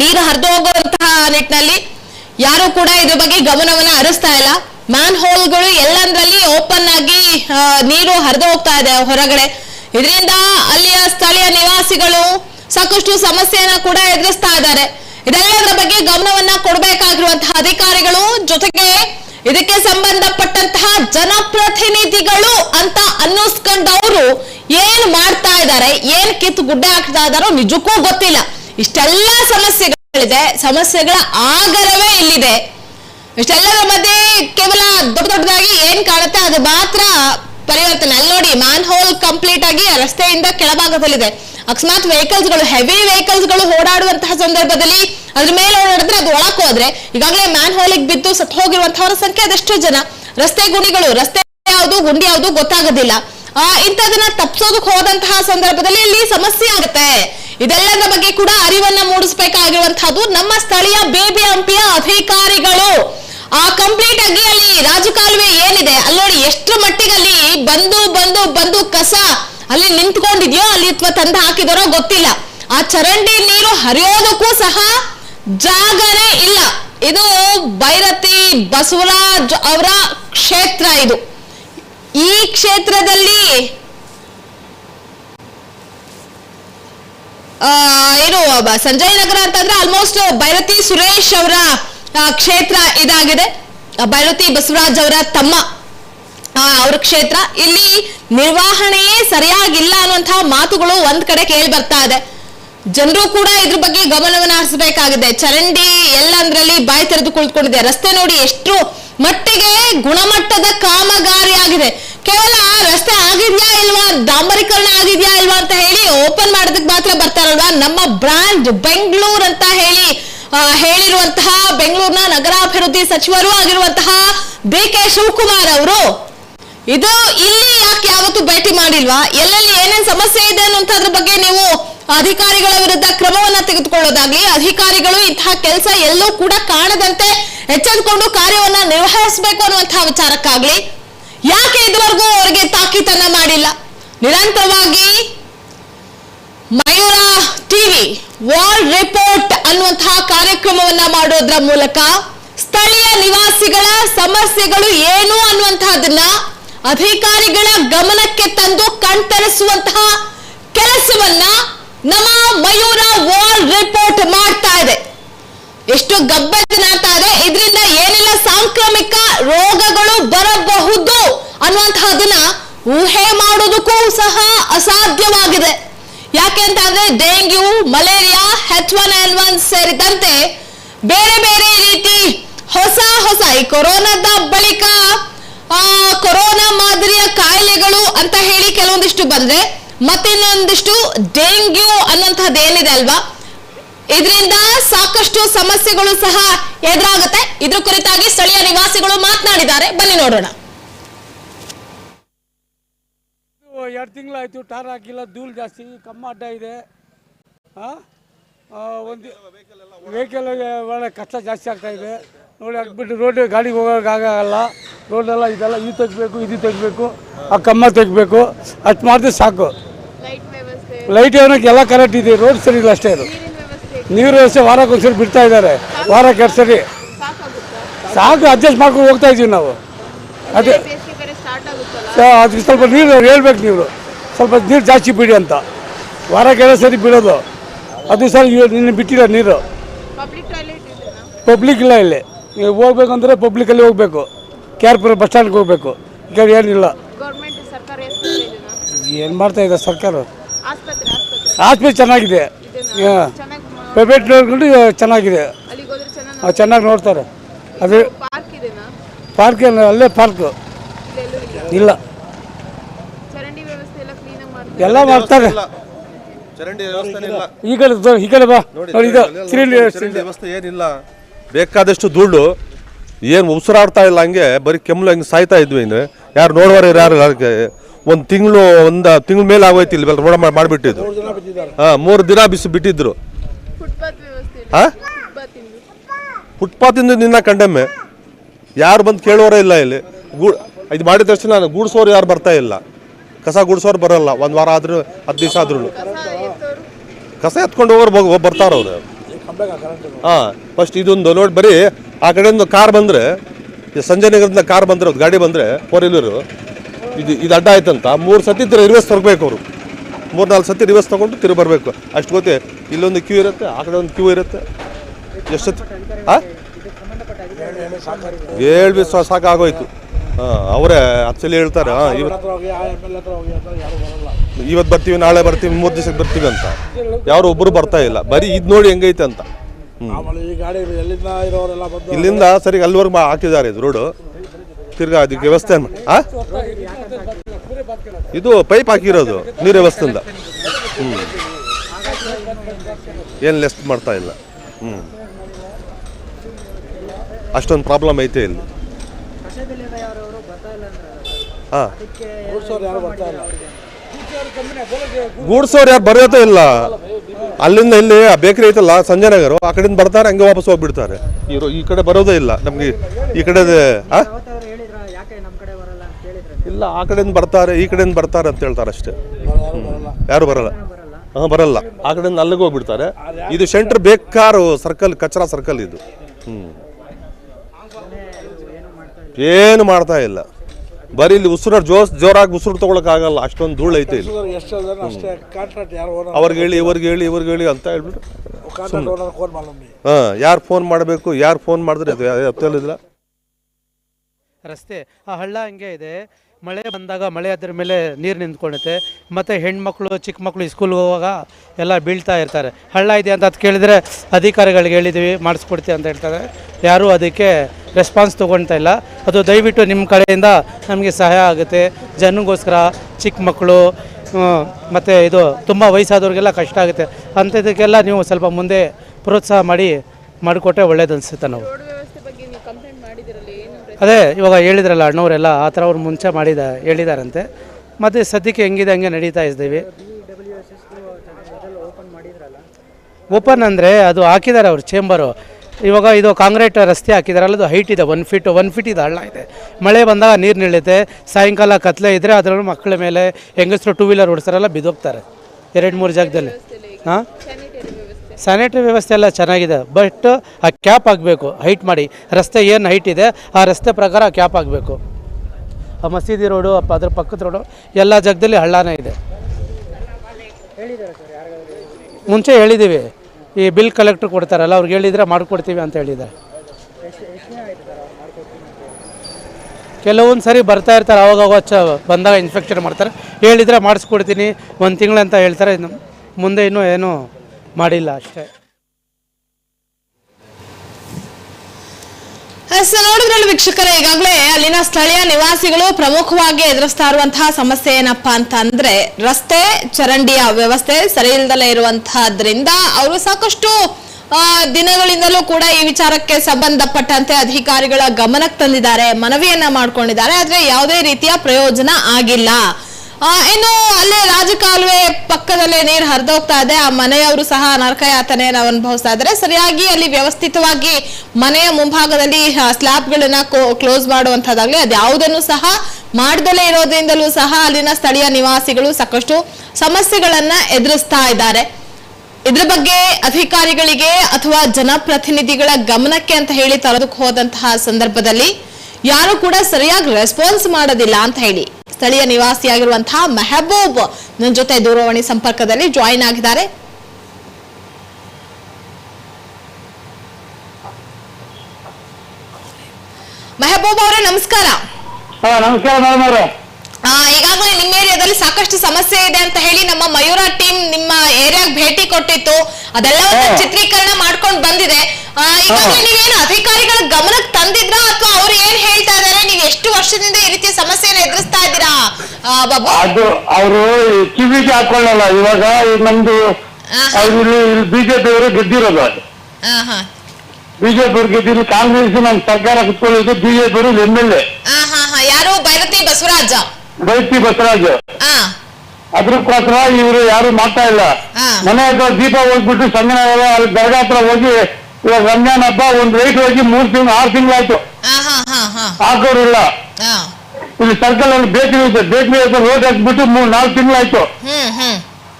ನೀರು ಹರಿದು ಹೋಗುವಂತಹ ನಿಟ್ಟಿನಲ್ಲಿ ಯಾರು ಕೂಡ ಇದ್ರ ಬಗ್ಗೆ ಗಮನವನ್ನ ಹರಿಸ್ತಾ ಇಲ್ಲ. ಮ್ಯಾನ್ ಹೋಲ್ಗಳು ಎಲ್ಲಂದ್ರಲ್ಲಿ ಓಪನ್ ಆಗಿ ನೀರು ಹರಿದು ಹೋಗ್ತಾ ಇದೆ ಹೊರಗಡೆ. ಇದರಿಂದ ಅಲ್ಲಿಯ ಸ್ಥಳೀಯ ನಿವಾಸಿಗಳು ಸಾಕಷ್ಟು ಸಮಸ್ಯೆಯನ್ನ ಕೂಡ ಎದುರಿಸ್ತಾ ಇದ್ದಾರೆ. ಇದೆಲ್ಲದರ ಬಗ್ಗೆ ಗಮನವನ್ನ ಕೊಡಬೇಕಾಗಿರುವಂತಹ ಅಧಿಕಾರಿಗಳು ಜೊತೆಗೆ ಇದಕ್ಕೆ ಸಂಬಂಧಪಟ್ಟಂತಹ ಜನಪ್ರತಿನಿಧಿಗಳು ಅಂತ ಅನ್ನಿಸ್ಕೊಂಡವರು ಏನ್ ಮಾಡ್ತಾ ಇದ್ದಾರೆ, ಏನ್ ಕಿತ್ತು ಗುಡ್ಡೆ ಹಾಕ್ತಾ ಇದಾರೋ ನಿಜಕ್ಕೂ ಗೊತ್ತಿಲ್ಲ. ಇಷ್ಟೆಲ್ಲ ಸಮಸ್ಯೆಗಳಿದೆ, ಸಮಸ್ಯೆಗಳ ಆಗರವೇ ಇಲ್ಲಿದೆ. ಇಷ್ಟೆಲ್ಲರ ಮಧ್ಯೆ ಕೇವಲ ದೊಡ್ಡ ದೊಡ್ಡದಾಗಿ ಏನ್ ಕಾಣುತ್ತೆ, ಅದು ಮಾತ್ರ ಪರಿವರ್ತನೆ. ಅಲ್ಲಿ ನೋಡಿ ಮ್ಯಾನ್ ಹೋಲ್ ಕಂಪ್ಲೀಟ್ ಆಗಿ ರಸ್ತೆಯಿಂದ ಕೆಳಭಾಗದಲ್ಲಿದೆ. ಅಕಸ್ಮಾತ್ ವೆಹಿಕಲ್ಸ್ಗಳು ಹೆವಿ ವೆಹಿಕಲ್ಸ್ಗಳು ಓಡಾಡುವಂತಹ ಸಂದರ್ಭದಲ್ಲಿ ಅದ್ರ ಮೇಲೆ ಓಡಾಡಿದ್ರೆ ಅದು ಒಳಕ್ ಹೋದ್ರೆ, ಈಗಾಗಲೇ ಮ್ಯಾನ್ ಹೋಲಿಗೆ ಬಿದ್ದು ಸತ್ತು ಹೋಗಿರುವಂತಹವರ ಸಂಖ್ಯೆ ಅದೆಷ್ಟೋ ಜನ. ರಸ್ತೆ ಗುಣಿಗಳು, ರಸ್ತೆ ಯಾವುದು, ಗುಂಡಿ ಯಾವುದು ಗೊತ್ತಾಗೋದಿಲ್ಲ. ಇಂಥದನ್ನ ತಪ್ಪಿಸೋದಕ್ಕೆ ಹೋದಂತಹ ಸಂದರ್ಭದಲ್ಲಿ ಇಲ್ಲಿ ಸಮಸ್ಯೆ ಆಗುತ್ತೆ. ಇದೆಲ್ಲದರ ಬಗ್ಗೆ ಕೂಡ ಅರಿವನ್ನ ಮೂಡಿಸಬೇಕಾಗಿರುವಂತಹದ್ದು ನಮ್ಮ ಸ್ಥಳೀಯ ಬೇಬಿ ಹಂಪಿಯ ಅಧಿಕಾರಿಗಳು. ಆ ಕಂಪ್ಲೀಟ್ ಆಗಿ ಅಲ್ಲಿ ರಾಜಕಾಲುವೆ ಏನಿದೆ, ಅಲ್ಲಿ ನೋಡಿ ಎಷ್ಟು ಮಟ್ಟಿಗೆ ಅಲ್ಲಿ ಬಂದು ಬಂದು ಬಂದು ಕಸ ಅಲ್ಲಿ ನಿಂತ್ಕೊಂಡಿದ್ಯೋ, ಅಲ್ಲಿ ಅಥವಾ ತಂದು ಹಾಕಿದಾರೋ ಗೊತ್ತಿಲ್ಲ. ಆ ಚರಂಡಿ ನೀರು ಹರಿಯೋದಕ್ಕೂ ಸಹ ಜಾಗನೇ ಇಲ್ಲ. ಇದು ಭೈರತಿ ಬಸವರಾಜ್ ಅವರ ಕ್ಷೇತ್ರ ಇದು. ಈ ಕ್ಷೇತ್ರದಲ್ಲಿ ಏನು ಸಂಜಯ್ ನಗರ ಅಂತಂದ್ರೆ ಆಲ್ಮೋಸ್ಟ್ ಭೈರತಿ ಸುರೇಶ್ ಅವರ ಕ್ಷೇತ್ರ ಇದಾಗಿದೆ. ಭೈರತಿ ಬಸವರಾಜ್ ಅವರ ತಮ್ಮ ಅವ್ರ ಕ್ಷೇತ್ರ. ಇಲ್ಲಿ ನಿರ್ವಹಣೆಯೇ ಸರಿಯಾಗಿಲ್ಲ ಅನ್ನುವಂತಹ ಮಾತುಗಳು ಒಂದ್ ಕಡೆ ಕೇಳಿ ಬರ್ತಾ ಇದೆ. ಜನರು ಕೂಡ ಇದ್ರ ಬಗ್ಗೆ ಗಮನವನ್ನ ಹರಿಸಬೇಕಾಗಿದೆ. ಚರಂಡಿ ಎಲ್ಲಂದ್ರಲ್ಲಿ ಬಾಯಿ ತೆರೆದು ಕುಳಿತುಕೊಂಡಿದೆ. ರಸ್ತೆ ನೋಡಿ ಎಷ್ಟು ಮಟ್ಟಿಗೆ ಗುಣಮಟ್ಟದ ಕಾಮಗಾರಿ ಆಗಿದೆ ಕೇವಲ ರಸ್ತೆ ಆಗಿದ್ಯಾ ಇಲ್ವಾ? ಡಾಂಬರೀಕರಣ ಆಗಿದ್ಯಾ ಇಲ್ವಾ ಅಂತ ಹೇಳಿ ಓಪನ್ ಮಾಡೋದಕ್ಕೆ ಮಾತ್ರ ಬರ್ತಾರಲ್ವಾ? ನಮ್ಮ ಬ್ರಾಂಡ್ ಬೆಂಗಳೂರು ಅಂತ ಹೇಳಿ ಹೇಳಿರುವಂತಹ ಬೆಂಗಳೂರಿನ ನಗರಾಭಿವೃದ್ಧಿ ಸಚಿವರು ಆಗಿರುವಂತಹ ಬಿ ಕೆ ಶಿವಕುಮಾರ್ ಅವರು, ಇದು ಇಲ್ಲಿ ಯಾಕೆ ಯಾವತ್ತು ಭೇಟಿ ಮಾಡಿಲ್ವಾ? ಎಲ್ಲೆಲ್ಲಿ ಏನೇನ್ ಸಮಸ್ಯೆ ಇದೆ ಅನ್ನುವಂಥದ್ರ ಬಗ್ಗೆ ನೀವು ಅಧಿಕಾರಿಗಳ ವಿರುದ್ಧ ಕ್ರಮವನ್ನ ತೆಗೆದುಕೊಳ್ಳೋದಾಗ್ಲಿ, ಅಧಿಕಾರಿಗಳು ಇಂತಹ ಕೆಲಸ ಎಲ್ಲೂ ಕೂಡ ಕಾಣದಂತೆ ಎಚ್ಚೆತ್ತುಕೊಂಡು ಕಾರ್ಯವನ್ನ ನಿರ್ವಹಿಸಬೇಕು ಅನ್ನುವಂತಹ ವಿಚಾರಕ್ಕಾಗ್ಲಿ, ಯಾಕೆ ಇದುವರೆಗೂ ಅವರಿಗೆ ತಾಕೀತನ್ನ ಮಾಡಿಲ್ಲ? ನಿರಂತರವಾಗಿ ಮಯೂರ ಟಿವಿ ವಾರ್ಡ್ ರಿಪೋರ್ಟ್ ಅನ್ನುವಂತಹ ಕಾರ್ಯಕ್ರಮವನ್ನ ಮಾಡೋದ್ರ ಮೂಲಕ ಸ್ಥಳೀಯ ನಿವಾಸಿಗಳ ಸಮಸ್ಯೆಗಳು ಏನು ಅನ್ನುವಂತಹದನ್ನ ಅಧಿಕಾರಿಗಳ ಗಮನಕ್ಕೆ ತಂದು ಕಣ್ತರಿಸುವಂತಹ ಕೆಲಸವನ್ನ ನಮ್ಮ ಮಯೂರ ವಾರ್ಡ್ ರಿಪೋರ್ಟ್ ಮಾಡ್ತಾ ಇದೆ. ಎಷ್ಟು ಗಬ್ಬೆದ್ದಿನಾಗ್ತಾ ಇದೆ ಇದರಿಂದ ಏನೆಲ್ಲ ಸಾಂಕ್ರಾಮಿಕ ರೋಗಗಳು ಬರಬಹುದು ಅನ್ನುವಂತಹದನ್ನ ಊಹೆ ಮಾಡೋದಕ್ಕೂ ಸಹ ಅಸಾಧ್ಯವಾಗಿದೆ. ಯಾಕೆ ಅಂತ ಅಂದ್ರೆ dengue, malaria H one N one ಸೇರಿದಂತೆ ಬೇರೆ ಬೇರೆ ರೀತಿ ಹೊಸ ಹೊಸ ಈ ಕೊರೋನಾದ ಬಳಿಕ, ಆ ಕೊರೋನಾ ಮಾದರಿಯ ಕಾಯಿಲೆಗಳು ಅಂತ ಹೇಳಿ ಕೆಲವೊಂದಿಷ್ಟು ಬಂದ್ರೆ ಮತ್ತಿನ್ನೊಂದಿಷ್ಟು ಡೆಂಗ್ಯೂ ಅನ್ನುವಂಥದ್ದು ಏನಿದೆ ಅಲ್ವಾ? ಇದರಿಂದ ಸಾಕಷ್ಟು ಸಮಸ್ಯೆಗಳು ಸಹ ಎದುರಾಗುತ್ತೆ. ಇದ್ರ ಕುರಿತಾಗಿ ಸ್ಥಳೀಯ ನಿವಾಸಿಗಳು ಮಾತನಾಡಿದ್ದಾರೆ. ಬನ್ನಿ ನೋಡೋಣ. ಎರಡು ತಿಂಗಳಾಯಿತು ಟಾರ್ ಹಾಕಿಲ್ಲ, ಧೂಳು ಜಾಸ್ತಿ, ಕಮ್ಮ ಅಡ್ಡ ಇದೆ. ಒಂದು ವೆಹಿಕಲ್ ಒಳ್ಳೆ ಕಷ್ಟ ಜಾಸ್ತಿ ಆಗ್ತಾ ಇದೆ. ನೋಡಿ ಹಾಕ್ಬಿಟ್ಟು ರೋಡ್ ಗಾಡಿಗೆ ಹೋಗೋಕ್ಕಾಗಲ್ಲ ರೋಡೆಲ್ಲ ಇದೆಲ್ಲ, ಇದು ತೆಗಿಬೇಕು ಇದು ತೆಗಿಬೇಕು. ಆ ಕಮ್ಮ ತೆಗಿಬೇಕು. ಅಷ್ಟು ಮಾಡಿದ್ರೆ ಸಾಕು. ಲೈಟ್ ಏನಕ್ಕೆ ಎಲ್ಲ ಕರೆಕ್ಟ್ ಇದೆ ರೋಡ್ ಸರಿ ಇಲ್ಲ ಅಷ್ಟೇ ಇದು ನೀರು ವ್ಯವಸ್ಥೆ ವಾರಕ್ಕೆ ಒಂದ್ಸರಿ ಬಿಡ್ತಾ ಇದ್ದಾರೆ ವಾರಕ್ಕೆ ಎರಡು ಸರಿ. ಸಾಕು ಅಡ್ಜಸ್ಟ್ ಮಾಡ್ಕೊಂಡು ಹೋಗ್ತಾ ಇದೀವಿ ನಾವು. ಅದೇ. ಅದಕ್ಕೆ ಸ್ವಲ್ಪ ನೀರು ಹೇಳ್ಬೇಕು ನೀವು ಸ್ವಲ್ಪ ನೀರು ಜಾಸ್ತಿ ಬಿಡಿ ಅಂತ. ವಾರಕ್ಕೆ ಎರಡು ಸರಿ ಬಿಡೋದು. ಅದು ಸರ್ ನಿನ್ನೆ ಬಿಟ್ಟಿಲ್ಲ ನೀರು. ಪಬ್ಲಿಕ್ ಇಲ್ಲ ಇಲ್ಲಿ. ನೀವು ಹೋಗ್ಬೇಕಂದ್ರೆ ಪಬ್ಲಿಕಲ್ಲಿ ಹೋಗಬೇಕು ಕೆ ಆರ್ ಪುರ ಬಸ್ ಸ್ಟ್ಯಾಂಡ್ಗೆ ಹೋಗ್ಬೇಕು. ಏನಿಲ್ಲ. ಏನು ಮಾಡ್ತಾ ಇದೆ ಸರ್ಕಾರ? ಆಸ್ಪತ್ರೆ ಚೆನ್ನಾಗಿದೆ. ಪ್ರೈವೇಟ್ ನೋಡ್ಕೊಂಡು ಚೆನ್ನಾಗಿದೆ. ಚೆನ್ನಾಗಿ ನೋಡ್ತಾರೆ. ಅದು ಪಾರ್ಕ್ ಇದೆನಾ? ಪಾರ್ಕ್ ಅಲ್ಲೇ ಪಾರ್ಕು. ಇಲ್ಲ? ಇಲ್ಲ. ಚರಂಡಿ ವ್ಯವಸ್ಥೆ ಎಲ್ಲ ಕ್ಲೀನಾಗಿ ಮಾಡ್ತಾರೆ? ಈ ಕಡೆ ಈ ಕಡೆ ಬಾ. ನೋಡಿ ಇದು ವ್ಯವಸ್ಥೆ ಏನಿಲ್ಲ. ಬೇಕಾದಷ್ಟು ದುಡ್ಡು ಏನು ಉಸಿರಾಡ್ತಾ ಇಲ್ಲ ಹಂಗೆ ಬರೀ ಕೆಮ್ಮಲು ಹಂಗೆ ಸಾಯ್ತಾ ಇದ್ವಿ ಇನ್ನು. ಯಾರು ನೋಡುವವರು ಯಾರು ಒಂದು ತಿಂಗಳು ಒಂದು ತಿಂಗಳ ಮೇಲೆ ಆಗೋಯ್ತು ಇಲ್ಲಿ ರೋಡ ಮಾಡಿಬಿಟ್ಟಿದ್ದು. ಹಾಂ ಮೂರು ದಿನ ಬಿಸಿ ಬಿಟ್ಟಿದ್ರು. ಹಾ? ಫುಟ್ಪಾತಿಂದ. ನಿನ್ನ ಕಂಡಮ್ಮೆ. ಯಾರು ಬಂದು ಕೇಳೋರೇ ಇಲ್ಲ ಇಲ್ಲಿ. ಗೂಡ್ ಇದು ಮಾಡಿದ ತಕ್ಷಣ ನಾನು ಗೂಡ್ಸೋರು ಯಾರು ಬರ್ತಾ ಇಲ್ಲ. ಕಸ ಗುಡ್ಸೋರು ಬರಲ್ಲ. ಒಂದು ವಾರ ಆದ್ರೂ ಹತ್ತು ದಿವಸ ಆದ್ರೂ. ಕಸ ಎತ್ಕೊಂಡು ಹೋಗೋರು ಬರ್ತಾರವ್ರು ಬರ್ತಾರ ಅವ್ರು. ಹಾಂ ಫಸ್ಟ್ ಇದೊಂದು ನೋಡಿ ಬರೀ ಆ ಕಡೆಯಿಂದ ಕಾರ್ ಬಂದರೆ ಸಂಜೆ ನಗರದಿಂದ ಕಾರ್ ಬಂದರೆ ಗಾಡಿ ಬಂದರೆ ಫೋರ್ ವೀಲರು ಇದು ಇದು ಅಡ್ಡ ಆಯ್ತಂತ. ಮೂರು ಸತಿ ರಿವರ್ಸ್ ತರಬೇಕು ಅವರು. ಮೂರು ನಾಲ್ಕು ಸತಿ ರಿವರ್ಸ್ ತೊಗೊಂಡು ತಿರು ಬರಬೇಕು. ಅಷ್ಟು ಗೊತ್ತೇ? ಇಲ್ಲೊಂದು ಕ್ಯೂ ಇರುತ್ತೆ, ಆ ಕಡೆ ಒಂದು ಕ್ಯೂ ಇರುತ್ತೆ. ಎಷ್ಟೊತ್ತು ಹಾಂ ಹೇಳ್ಬಿ ಸಾಕಾಗೋಯ್ತು. ಹಾಂ, ಅವರೇ ಆಕ್ಚುಲಿ ಹೇಳ್ತಾರೆ, ಹಾಂ ಇವತ್ತು ಇವತ್ತು ಬರ್ತೀವಿ, ನಾಳೆ ಬರ್ತೀವಿ, ಮೂರು ದಿವಸಕ್ಕೆ ಬರ್ತೀವಿ ಅಂತ. ಯಾರು ಒಬ್ಬರು ಬರ್ತಾ ಇಲ್ಲ. ಬರೀ ಇದು ನೋಡಿ ಹೆಂಗೈತೆ ಅಂತ. ಇಲ್ಲಿಂದ ಸರಿ ಅಲ್ಲಿವರೆಗೆ ಹಾಕಿದ್ದಾರೆ ಇದು ರೋಡು ತಿರ್ಗಾ ಅದಕ್ಕೆ ವ್ಯವಸ್ಥೆ ಹಾಂ? ಇದು ಪೈಪ್ ಹಾಕಿರೋದು ನೀರು ವ್ಯವಸ್ಥೆಯಿಂದ. ಹ್ಞೂ ಏನು ಲೆಸ್ಟ್ ಮಾಡ್ತಾ ಇಲ್ಲ. ಹ್ಞೂ ಅಷ್ಟೊಂದು ಪ್ರಾಬ್ಲಮ್ ಐತೆ ಇಲ್ಲಿ. ಹಾಂ. ಗುಡ್ಸೋರು ಯಾರು ಬರ್ತಾ ಇಲ್ಲ. ಅಲ್ಲಿಂದ ಇಲ್ಲಿ ಆ ಬೇಕರಿ ಐತಲ್ಲ ಸಂಜೆ ನಗರು ಆ ಕಡೆಯಿಂದ ಬರ್ತಾರೆ, ಹಂಗೆ ವಾಪಸ್ ಹೋಗ್ಬಿಡ್ತಾರೆ. ಈ ಕಡೆ ಬರೋದೇ ಇಲ್ಲ. ನಮಗೆ ಈ ಕಡೆ ಆ? ಇಲ್ಲ ಆ ಕಡೆಯಿಂದ ಬರ್ತಾರೆ ಈ ಕಡೆಯಿಂದ ಬರ್ತಾರೆ ಅಂತ ಹೇಳ್ತಾರೆ ಅಷ್ಟೇ. ಯಾರು ಬರಲ್ಲ. ಹಾಂ ಬರಲ್ಲ. ಆ ಕಡೆಯಿಂದ ಅಲ್ಲಿಗೆ ಹೋಗ್ಬಿಡ್ತಾರೆ. ಇದು ಸೆಂಟ್ರ್ ಬೇಕಾರು ಸರ್ಕಲ್ ಕಚರಾ ಸರ್ಕಲ್ ಇದು. ಹ್ಞೂ ಏನು ಮಾಡ್ತಾ ಇಲ್ಲ. ಬರೀ ಇಲ್ಲಿ ಉಸಿರು ಜೋಸ್ ಜೋರಾಗಿ ಉಸಿರು ತಗೊಳಕ್ಕಾಗಲ್ಲ ಅಷ್ಟೊಂದು ಧೂಳು ಐತೆ ಇಲ್ಲಿ. ಎಷ್ಟು ಜನ ಅಷ್ಟೇ ಕಾಂಟ್ರಾಕ್ಟ್ ಯಾರು ಓನರ್ ಅವ್ರಿಗೆ ಹೇಳಿ ಇವ್ರಿಗೆ ಹೇಳಿ ಇವ್ರಿಗೆ ಹೇಳಿ ಅಂತ ಹೇಳ್ಬಿಟ್ಟು ಹಾಂ ಯಾರು ಫೋನ್ ಮಾಡಬೇಕು ಯಾರು ಫೋನ್ ಮಾಡಿದ್ರೆ ಅದು ಹತ್ತಲಿಲ್ಲ ರಸ್ತೆ ಆ ಹಳ್ಳ ಹಂಗೆ ಇದೆ. ಮಳೆ ಬಂದಾಗ ಮಳೆ ಅದ್ರ ಮೇಲೆ ನೀರು ನಿಂತ್ಕೊಳುತ್ತೆ. ಮತ್ತು ಹೆಣ್ಮಕ್ಳು ಚಿಕ್ಕ ಮಕ್ಕಳು ಸ್ಕೂಲ್ಗೆ ಹೋಗುವಾಗ ಎಲ್ಲ ಬೀಳ್ತಾ ಇರ್ತಾರೆ. ಹಳ್ಳ ಇದೆ ಅಂತ ಅದು ಕೇಳಿದರೆ ಅಧಿಕಾರಿಗಳಿಗೆ ಹೇಳಿದ್ದೀವಿ ಮಾಡಿಸ್ಕೊಡ್ತೀವಿ ಅಂತ ಹೇಳ್ತಾರೆ. ಯಾರೂ ಅದಕ್ಕೆ ರೆಸ್ಪಾನ್ಸ್ ತೊಗೊಳ್ತಾ ಇಲ್ಲ. ಅದು ದಯವಿಟ್ಟು ನಿಮ್ಮ ಕಡೆಯಿಂದ ನಮಗೆ ಸಹಾಯ ಆಗುತ್ತೆ. ಜನಗೋಸ್ಕರ ಚಿಕ್ಕ ಮಕ್ಕಳು ಮತ್ತು ಇದು ತುಂಬ ವಯಸ್ಸಾದವ್ರಿಗೆಲ್ಲ ಕಷ್ಟ ಆಗುತ್ತೆ. ಅಂಥದಕ್ಕೆಲ್ಲ ನೀವು ಸ್ವಲ್ಪ ಮುಂದೆ ಪ್ರೋತ್ಸಾಹ ಮಾಡಿ, ಮಾಡಿಕೊಟ್ರೆ ಒಳ್ಳೇದು ಅನಿಸುತ್ತೆ ನಾವು. ಅದೇ ಇವಾಗ ಹೇಳಿದ್ರಲ್ಲ ಅಣ್ಣವರೆಲ್ಲ ಆ ಥರ ಅವ್ರು ಮುಂಚೆ ಮಾಡಿದ ಹೇಳಿದಾರಂತೆ. ಮತ್ತು ಸದ್ಯಕ್ಕೆ ಹೆಂಗಿದೆ ಹಂಗೆ ನಡೀತಾ ಇದ್ದೀವಿ. ಓಪನ್ ಅಂದರೆ ಅದು ಹಾಕಿದ್ದಾರೆ ಅವರು ಚೇಂಬರು ಇವಾಗ ಇದು ಕಾಂಕ್ರೀಟ್ ರಸ್ತೆ ಹಾಕಿದಾರಲ್ಲ ಅದು ಹೈಟ್ ಇದೆ ಒನ್ ಫೀಟ್ ಒನ್ ಫೀಟ್ ಇದೆ ಹಳ್ಳ ಇದೆ. ಮಳೆ ಬಂದಾಗ ನೀರು ನಿಲ್ಲುತ್ತೆ ಸಾಯಂಕಾಲ ಕತ್ಲೆ ಇದ್ದರೆ ಅದರಲ್ಲೂ ಮಕ್ಕಳ ಮೇಲೆ ಹೆಂಗಸರು ಟೂ ವೀಲರ್ ಓಡಿಸ್ತಾರಲ್ಲ ಬಿದ್ದೋಗ್ತಾರೆ. ಎರಡು ಮೂರು ಜಾಗದಲ್ಲಿ. ಹಾಂ? ಸ್ಯಾನಿಟರಿ ವ್ಯವಸ್ಥೆ ಎಲ್ಲ ಚೆನ್ನಾಗಿದೆ ಬಟ್ ಆ ಕ್ಯಾಪ್ ಆಗಬೇಕು ಹೈಟ್ ಮಾಡಿ. ರಸ್ತೆ ಏನು ಹೈಟ್ ಇದೆ, ಆ ರಸ್ತೆ ಪ್ರಕಾರ ಕ್ಯಾಪ್ ಆಗಬೇಕು ಆ ಮಸೀದಿ ರೋಡು ಅದ್ರ ಪಕ್ಕದ ರೋಡು ಎಲ್ಲ ಜಾಗದಲ್ಲಿ ಹಳ್ಳನೇ ಇದೆ. ಮುಂಚೆ ಹೇಳಿದ್ದೀವಿ ಈ ಬಿಲ್ ಕಲೆಕ್ಟ್ರ್ ಕೊಡ್ತಾರಲ್ಲ, ಅವ್ರಿಗೆ ಹೇಳಿದರೆ ಮಾಡಿಕೊಡ್ತೀವಿ ಅಂತ ಹೇಳಿದ್ದಾರೆ. ಕೆಲವೊಂದು ಸರಿ ಬರ್ತಾ ಇರ್ತಾರೆ, ಅವಾಗ ಅವಾಗ ಬಂದಾಗ ಇನ್ಫೆಕ್ಷನ್ ಮಾಡ್ತಾರೆ. ಹೇಳಿದರೆ ಮಾಡಿಸ್ಕೊಡ್ತೀನಿ, ಒಂದು ತಿಂಗಳಂತ ಹೇಳ್ತಾರೆ ಮುಂದೆ ಇನ್ನೂ ಏನೂ ಮಾಡಿಲ್ಲ ಅಷ್ಟೇ. ನೋಡಿದ್ರಲ್ಲಿ ವೀಕ್ಷಕರೇ, ಈಗಾಗಲೇ ಅಲ್ಲಿನ ಸ್ಥಳೀಯ ನಿವಾಸಿಗಳು ಪ್ರಮುಖವಾಗಿ ಎದುರಿಸ್ತಾ ಇರುವಂತಹ ಸಮಸ್ಯೆ ಏನಪ್ಪಾ ಅಂತ ಅಂದ್ರೆ ರಸ್ತೆ ಚರಂಡಿಯ ವ್ಯವಸ್ಥೆ ಸರಿ ಇಲ್ದಲೇ ಇರುವಂತಹದ್ರಿಂದ ಅವರು ಸಾಕಷ್ಟು ದಿನಗಳಿಂದಲೂ ಕೂಡ ಈ ವಿಚಾರಕ್ಕೆ ಸಂಬಂಧಪಟ್ಟಂತೆ ಅಧಿಕಾರಿಗಳ ಗಮನಕ್ಕೆ ತಂದಿದ್ದಾರೆ, ಮನವಿಯನ್ನ ಮಾಡ್ಕೊಂಡಿದ್ದಾರೆ, ಆದ್ರೆ ಯಾವುದೇ ರೀತಿಯ ಪ್ರಯೋಜನ ಆಗಿಲ್ಲ. ಇನ್ನು ಅಲ್ಲೇ ರಾಜಕಾಲುವೆ ಪಕ್ಕದಲ್ಲೇ ನೀರು ಹರಿದೋಗ್ತಾ ಇದೆ. ಆ ಮನೆಯವರು ಸಹ ನರಕ ಯಾತನೆಯನ್ನು ಅನುಭವಿಸ್ತಾ ಇದ್ದಾರೆ. ಸರಿಯಾಗಿ ಅಲ್ಲಿ ವ್ಯವಸ್ಥಿತವಾಗಿ ಮನೆಯ ಮುಂಭಾಗದಲ್ಲಿ ಸ್ಲ್ಯಾಬ್ಗಳನ್ನ ಕ್ಲೋಸ್ ಮಾಡುವಂತಹದ್ದಾಗ್ಲಿ ಅದ್ಯಾವುದನ್ನು ಸಹ ಮಾಡದಲೇ ಇರೋದ್ರಿಂದಲೂ ಸಹ ಅಲ್ಲಿನ ಸ್ಥಳೀಯ ನಿವಾಸಿಗಳು ಸಾಕಷ್ಟು ಸಮಸ್ಯೆಗಳನ್ನ ಎದುರಿಸ್ತಾ ಇದ್ದಾರೆ. ಇದ್ರ ಬಗ್ಗೆ ಅಧಿಕಾರಿಗಳಿಗೆ ಅಥವಾ ಜನಪ್ರತಿನಿಧಿಗಳ ಗಮನಕ್ಕೆ ಅಂತ ಹೇಳಿ ತರೋದಕ್ಕೆ ಹೋದಂತಹ ಸಂದರ್ಭದಲ್ಲಿ ಯಾರು ಕೂಡ ಸರಿಯಾಗಿ ರೆಸ್ಪಾನ್ಸ್ ಮಾಡೋದಿಲ್ಲ ಅಂತ ಹೇಳಿ. ಸ್ಥಳೀಯ ನಿವಾಸಿಯಾಗಿರುವಂತಹ ಮೆಹಬೂಬ್ ನನ್ನ ಜೊತೆ ದೂರವಾಣಿ ಸಂಪರ್ಕದಲ್ಲಿ ಜಾಯಿನ್ ಆಗಿದ್ದಾರೆ. ಮೆಹಬೂಬ್ ಅವರೇ ನಮಸ್ಕಾರ. ನಮಸ್ಕಾರ ಮೇಡಮ್ ಅವರೇ. ಆ, ಈಗಾಗಲೇ ನಿಮ್ಮ ಏರಿಯಾದಲ್ಲಿ ಸಾಕಷ್ಟು ಸಮಸ್ಯೆ ಇದೆ ಅಂತ ಹೇಳಿ ನಮ್ಮ ಮಯೂರ ಟೀಮ್ ನಿಮ್ಮ ಏರಿಯಾಗೆ ಭೇಟಿ ಕೊಟ್ಟಿತ್ತು. ಅದೆಲ್ಲ ಚಿತ್ರೀಕರಣ ಮಾಡ್ಕೊಂಡು ಬಂದಿದೆ. ಈಗಾಗಲೇ ನೀವೇನು ಅಧಿಕಾರಿಗಳ ಗಮನಕ್ಕೆ ತಂದಿದ್ರ ಅಥವಾ ಅವ್ರು ಏನ್ ಹೇಳ್ತಾ ಇದಾರೆ? ನೀವ್ ಎಷ್ಟು ವರ್ಷದಿಂದ ಈ ರೀತಿಯ ಸಮಸ್ಯೆನ ಎದುರಿಸ್ತಾ ಇದ್ದೀರಾ? ಬಾಬು? ಅದು ಅವರು ಕಿವಿಗೆ ಹಾಕೊಳ್ಳಲ್ಲ. ಇವಾಗ ಈ ನಮ್ದು ಅವ್ರು ಇಲ್ಲಿ ಬಿಜೆಪಿ ಅವರು ಗೆದ್ದಿರೋದು ಅದು. ಆ, ಹಾ ಬಿಜೆಪಿ ಅವ್ರು ಗೆದ್ದಿರೋ ಕಾಂಗ್ರೆಸ್ ನಮ್ಮ ಸರ್ಕಾರ ಕುತ್ಕೊಳ್ಳೋದು ಬಿಜೆಪಿ ಅವರು ಎಂ ಎಲ್ ಎ. ಆ, ಹಾ ಹಾ ಯಾರು? ಭೈರತಿ ಬಸವರಾಜ? ಬೈತಿ ಬಸವರಾಜ್. ಆ. ಅದ್ರಕ್ಕೋಸ್ಕರ ಇವರು ಯಾರು ಮಾಡ್ತಾ ಇಲ್ಲ. ಮನೆ ಹತ್ರ ದೀಪ ಹೋಗ್ಬಿಟ್ಟು ಸಂಜನ ಅಲ್ಲಿ ದರ್ಗಾ ಹತ್ರ ಹೋಗಿ ಇವಾಗ ರಂಜಾನ್ ಹಬ್ಬ ಒಂದ್ ರೈಟ್ ಹೋಗಿ ಮೂರ್ ತಿಂಗಳು ಆರು ತಿಂಗಳಾಯ್ತು. ಆಯ್ತು ಹಾ ಹಾ ಹಾ. ಹಾಕೋರಿಲ್ಲ ಹಾ. ಇಲ್ಲಿ ಸರ್ಕಲ್ ಅಲ್ಲಿ ಬೇಕರಿ ಇದೆ ಬೇಕರಿ ಹತ್ರ ರೋಡ್ ಹಾಕ್ಬಿಟ್ಟು ಮೂರ್ ನಾಲ್ಕು ತಿಂಗಳಾಯ್ತು. ಆಯ್ತು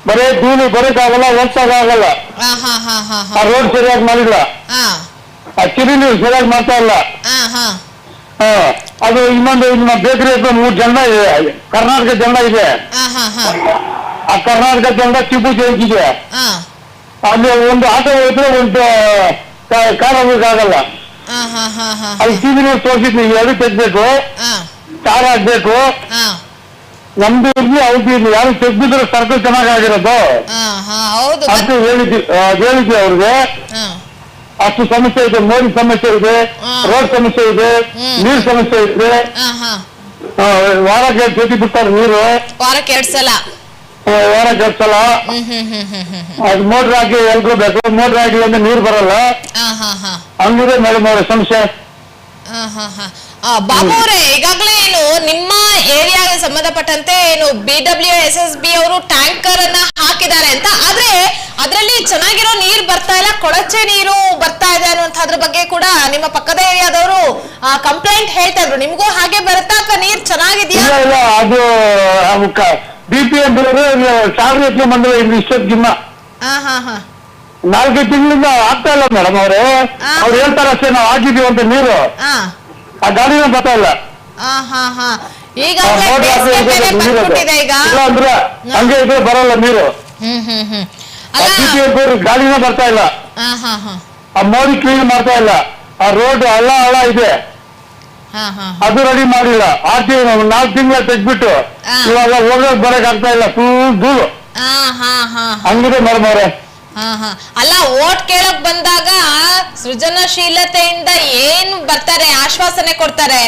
ಬರೀ ಬರೇ ಧೂಳು ಬರೋಕ್ಕಾಗಲ್ಲ ಆಗಲ್ಲ. ಹಾ ಹಾ ಹಾ ಹಾ ಆ ರೋಡ್ ಸರಿಯಾಗಿ ಮಾಡಿಲ್ಲ. ಹಾ. ಆ ಚಿರಿ ನೀವು ಸರಿಯಾಗಿ ಮಾಡ್ತಾ ಇಲ್ಲ. ಹಾ ಹಾ. ಹಾ ಅದು ಇನ್ನೊಂದು ನಿಮ್ಮ ಬೇಕರಿ ಹತ್ರ ಮೂರು ಜನ ಇದೆ. ಕರ್ನಾಟಕ ಜನ ಇದೆ. ಹಾ ಹಾ ಹಾ. ಆ ಕರ್ನಾಟಕ ಜನ ಟಿಪ್ಪು ಜಯಂತಿ ಇದೆ. ಹಾ. ಅಲ್ಲಿ ಒಂದು ಆಟೋ ಹೋದ್ರೆ ಒಂದು ಕಾ- ಕಾರ್ ಹೋಗಕ್ಕಾಗಲ್ಲ ಹಾ ಹಾ ಹಾ ಹಾ. ಅಲ್ಲಿ ಟಿವಿ ನೀರು ತೋರಿಸಿದ್ವಿ ಎರಡು ತೆಗ್ಬೇಕು ಹಾ. ಕಾರ್ ಹಾಕ್ಬೇಕು ನಮ್ದು ಇರ್ಲಿ ಅವ್ರದ್ದು ಇರ್ಲಿ. ಯಾರು ತೆಗ್ದಿದ್ರೆ ಸರ್ಕಲ್ ಹೌದು. ಅಂತ ಹೇಳಿದ್ವಿ ಹೇಳಿದ್ವಿ ಅವ್ರಿಗೆ. ಅಷ್ಟು ಸಮಸ್ಯೆ ಇದೆ ಮೋರಿ ಸಮಸ್ಯೆ ಇದೆ. ರೋಡ್ ಸಮಸ್ಯೆ ಇದೆ ನೀರು ಸಮಸ್ಯೆ ಇದೆ. ವಾರಕ್ಕೆ ಜೊತೆ ಬಿಡ್ತಾರೆ ನೀರು? ವಾರಕ್ಕೆ ಎರಡ್ ಸಲ. ಆ, ವಾರಕ್ಕೆ ಅದ್ ಮೋಟ್ರ್ ಹಾಕಿ ಎಲ್ಕೋಬೇಕು ಮೋಟ್ರ್ ಹಾಕಿಲ್ಲ ಅಂದ್ರೆ ನೀರು ಬರಲ್ಲ. ಹಾ ಹಾ ಹಾ. ಹಂಗಿದೆ ಮೇಡಮ್ ಅವ್ರ ಸಮಸ್ಯೆ ಬಾಬು ಅವರೇ ಈಗಾಗಲೇ ಏನು ನಿಮ್ಮ ಏರಿಯಾಗೆ ಸಂಬಂಧಪಟ್ಟಂತೆ ಏನು B W S S B ಅವರು ಟ್ಯಾಂಕರ್ ಅನ್ನ ಹಾಕಿದ್ದಾರೆ ಅಂತ? ಆದ್ರೆ ಅದರಲ್ಲಿ ಚೆನ್ನಾಗಿರೋ ನೀರ್ ಬರ್ತಾ ಇಲ್ಲ ಕೊಳಚೆ ನೀರು ಬರ್ತಾ ಇದೆ ಅನ್ನುವಂಥದ್ರ ಬಗ್ಗೆ ಕೂಡ ನಿಮ್ಮ ಪಕ್ಕದ ಏರಿಯಾದವರು ಕಂಪ್ಲೇಂಟ್ ಹೇಳ್ತಾ ಇದ್ರು. ನಿಮ್ಗೂ ಹಾಗೆ ಬರುತ್ತಾ? ನೀರ್ ಚೆನ್ನಾಗಿದ್ಯಾ? ಅದು ಬಿ ಪಿ ಎಂ ಸಾವಿರ ಎತ್ಲೆ ಬಂದ್ರೆ ಇಲ್ಲಿ ಹಾ ನಾಲ್ಕೈದು ತಿಂಗಳಿಂದ ಆಗ್ತಾ ಇಲ್ಲ ಮೇಡಮ್ ಅವ್ರೆ. ಅವ್ರು ಹೇಳ್ತಾರೆ ಅಷ್ಟೇ ನಾವು ಹಾಕಿದೀವಿ ಅಂತ ನೀರು. ಆ. ಗಾಡಿನ ಬರ್ತಾ ಇಲ್ಲ. ಈಗ. ಅಂದ್ರೆ ಹಂಗೆ ಇದ್ರೆ ಬರಲ್ಲ ನೀರು. ಗಾಡಿನ ಬರ್ತಾ ಇಲ್ಲ. ಆ ಮೋರಿ ಕ್ಲೀನ್ ಮಾಡ್ತಾ ಇಲ್ಲ. ಆ ರೋಡ್ ಅಲ್ಲ ಹಳ್ಳ ಇದೆ. ಹಾ ಹಾ ಅದು ರೆಡಿ ಮಾಡಿಲ್ಲ. ಆರ್ಟಿ ನಾಲ್ಕು ತಿಂಗಳ ತೆಗ್ಬಿಟ್ಟು. ಇವಾಗ ಹೋಗಕ್ ಬರಕ್ ಆಗ್ತಾ ಇಲ್ಲ ಫುಲ್ ಧೂಳು. ಹಾ ಹಾ ಹಾ ಹಂಗಿದೆ ಮೇಡಮ್ ಅವ್ರೆ. ಹಾ ಹಾ. ಅಲ್ಲ ಓಟ್ ಕೇಳಕ್ ಬಂದಾಗ ಸೃಜನಶೀಲತೆಯಿಂದ ಏನ್ ಬರ್ತಾರೆ ಆಶ್ವಾಸನೆ ಕೊಡ್ತಾರೆ?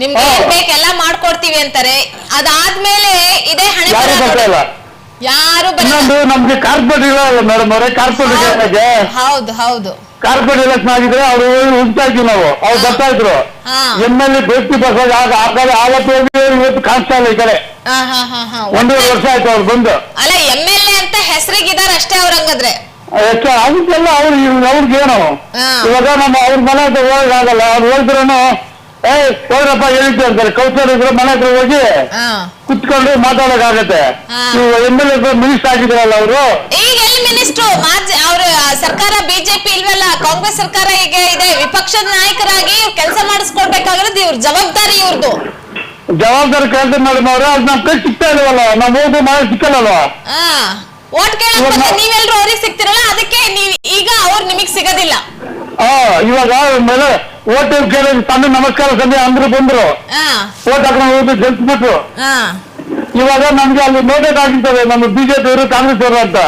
ನಿಮ್ಗೆ ಏನ್. ಬೇಕೆಲ್ಲ ಮಾಡ್ಕೊಡ್ತೀವಿ ಅಂತಾರೆ. ಅದಾದ್ಮೇಲೆ ಇದೇ ಹಣೆ ಯಾರು ಬರ್ತಾರೆ ಬರ್ತಾ ಇಲ್ಲ? ಯಾರು ಬರಲ್ಲ ಇನ್ನೊಂದು ನಮ್ಗೆ ಕಾರ್ಪೊರೇಟ್ ಇಲ್ಲ ಮೇಡಮ್ ಅವರೇ ಕಾರ್ಪೊರೇಟ್ ಹೌದು ಹೌದು. ಕಾರ್ಪೊರೇಟ್ ಎಲೆಕ್ಷನ್ ಆಗಿದ್ರೆ ಅವ್ರು ಹುಡ್ತಾ ಇದ್ವಿ ನಾವು. ಅವ್ರು ಬರ್ತಾ ಇದ್ರು. ಎಂ ಎಲ್ ಎ ಬೇಸ್ತಿ ಬಸ್ ಆಗ ಆ ಕಡೆ ಆವತ್ತು ಇವತ್ತು ಕಾಣಿಸ್ತಾ ಇಲ್ಲ ಈ ಕಡೆ. ಒಂದೂವರೆ ವರ್ಷ ಆಯ್ತು ಅವ್ರು ಬಂದು. ಅಲ್ಲ ಎಂ ಎಲ್ ಎ ಅಂತ ಹೆಸರಿಗಿದಾರೆ ಅಷ್ಟೇ ಅವ್ರ ಹಂಗಂದ್ರೆ ಎಷ್ಟು ಅದಕ್ಕೆಲ್ಲ ಅವ್ರು ಅವ್ರಿಗೆ ಏನು ಹಾ. ಇವಾಗ ನಮ್ಮ ಅವ್ರ ಮನೆ ಹತ್ರ ಹೋಗಕ್ಕಾಗಲ್ಲ. ಅವ್ರು ಹೋಗಿದ್ರು ಏ ಹೋಗ್ರಪ್ಪ ಹೇಳಿದ್ದು ಅಂತಾರೆ. ಕೌನ್ಸಿಲರ್ ಇದ್ರೆ ಮನೆ ಹತ್ರ ಹೋಗಿ ಹಾ. ಕುತ್ಕೊಂಡು ಮಾತಾಡೋಕ್ಕಾಗತ್ತೆ. ಹಾ. ನೀವು ಎಂ ಎಲ್ ಎ ಮಿನಿಸ್ಟರ್ ಆಗಿದ್ರಲ್ಲ ಅವರು? ಈಗ ಎಲ್ಲಿ ಮಿನಿಸ್ಟ್ರು? ಮಾಜಿ ಅವ್ರ ಸರ್ಕಾರ ಬಿಜೆಪಿ ಇಲ್ವಲ್ಲ ಕಾಂಗ್ರೆಸ್ ಸರ್ಕಾರ ಈಗ ಇದೆ. ವಿಪಕ್ಷದ ನಾಯಕರಾಗಿ ಕೆಲಸ ಮಾಡಿಸ್ಕೊಡ್ಬೇಕಾಗಿರೋದು ಇವ್ರ ಜವಾಬ್ದಾರಿ ಇವ್ರದ್ದು ಜವಾಬ್ದಾರಿ ಕೆಲಸ ಮೇಡಮ್ ಅವ್ರೆ ಅದು ನಮ್ಮ ಕೈ ಸಿಗ್ತಾ ಇಲ್ವಲ್ಲ ನಾವು ಹೋಗಿ ಮಾಡಿ ಸಿಕ್ಕಲ್ಲ ಹಾ. ಓಟ್ ಕೇಳಕ್ ನೀವೆಲ್ಲರೂ ನೀವೆಲ್ರೂ ಅವ್ರಿಗೆ ಸಿಗ್ತಿರಲ್ಲ ಅದಕ್ಕೆ ನೀವ್ ಈಗ ಅವ್ರು ನಿಮಗ್ ಸಿಗೋದಿಲ್ಲ. ಇವಾಗ ಮೇಲೆ ಓಟ್ ಕೇಳಿ ತಂದೆ ನಮಸ್ಕಾರ ಸಂಜೆ ಅಂದ್ರು ಬಂದ್ರು. ಆ. ಓಟ್ ಹಾಕೊಂಡು ಹೋಗಿ ಗೆಲ್ಸ್ಬಿಟ್ರು ಇವಾಗ ನಮ್ಗೆ ಅಲ್ಲಿ ನೋಟೆಡ್ ಆಗಿರ್ತದೆ ನಮ್ಮ ಬಿಜೆಪಿ ಅವರು ಕಾಂಗ್ರೆಸ್ ಅವರು ಅಂತ.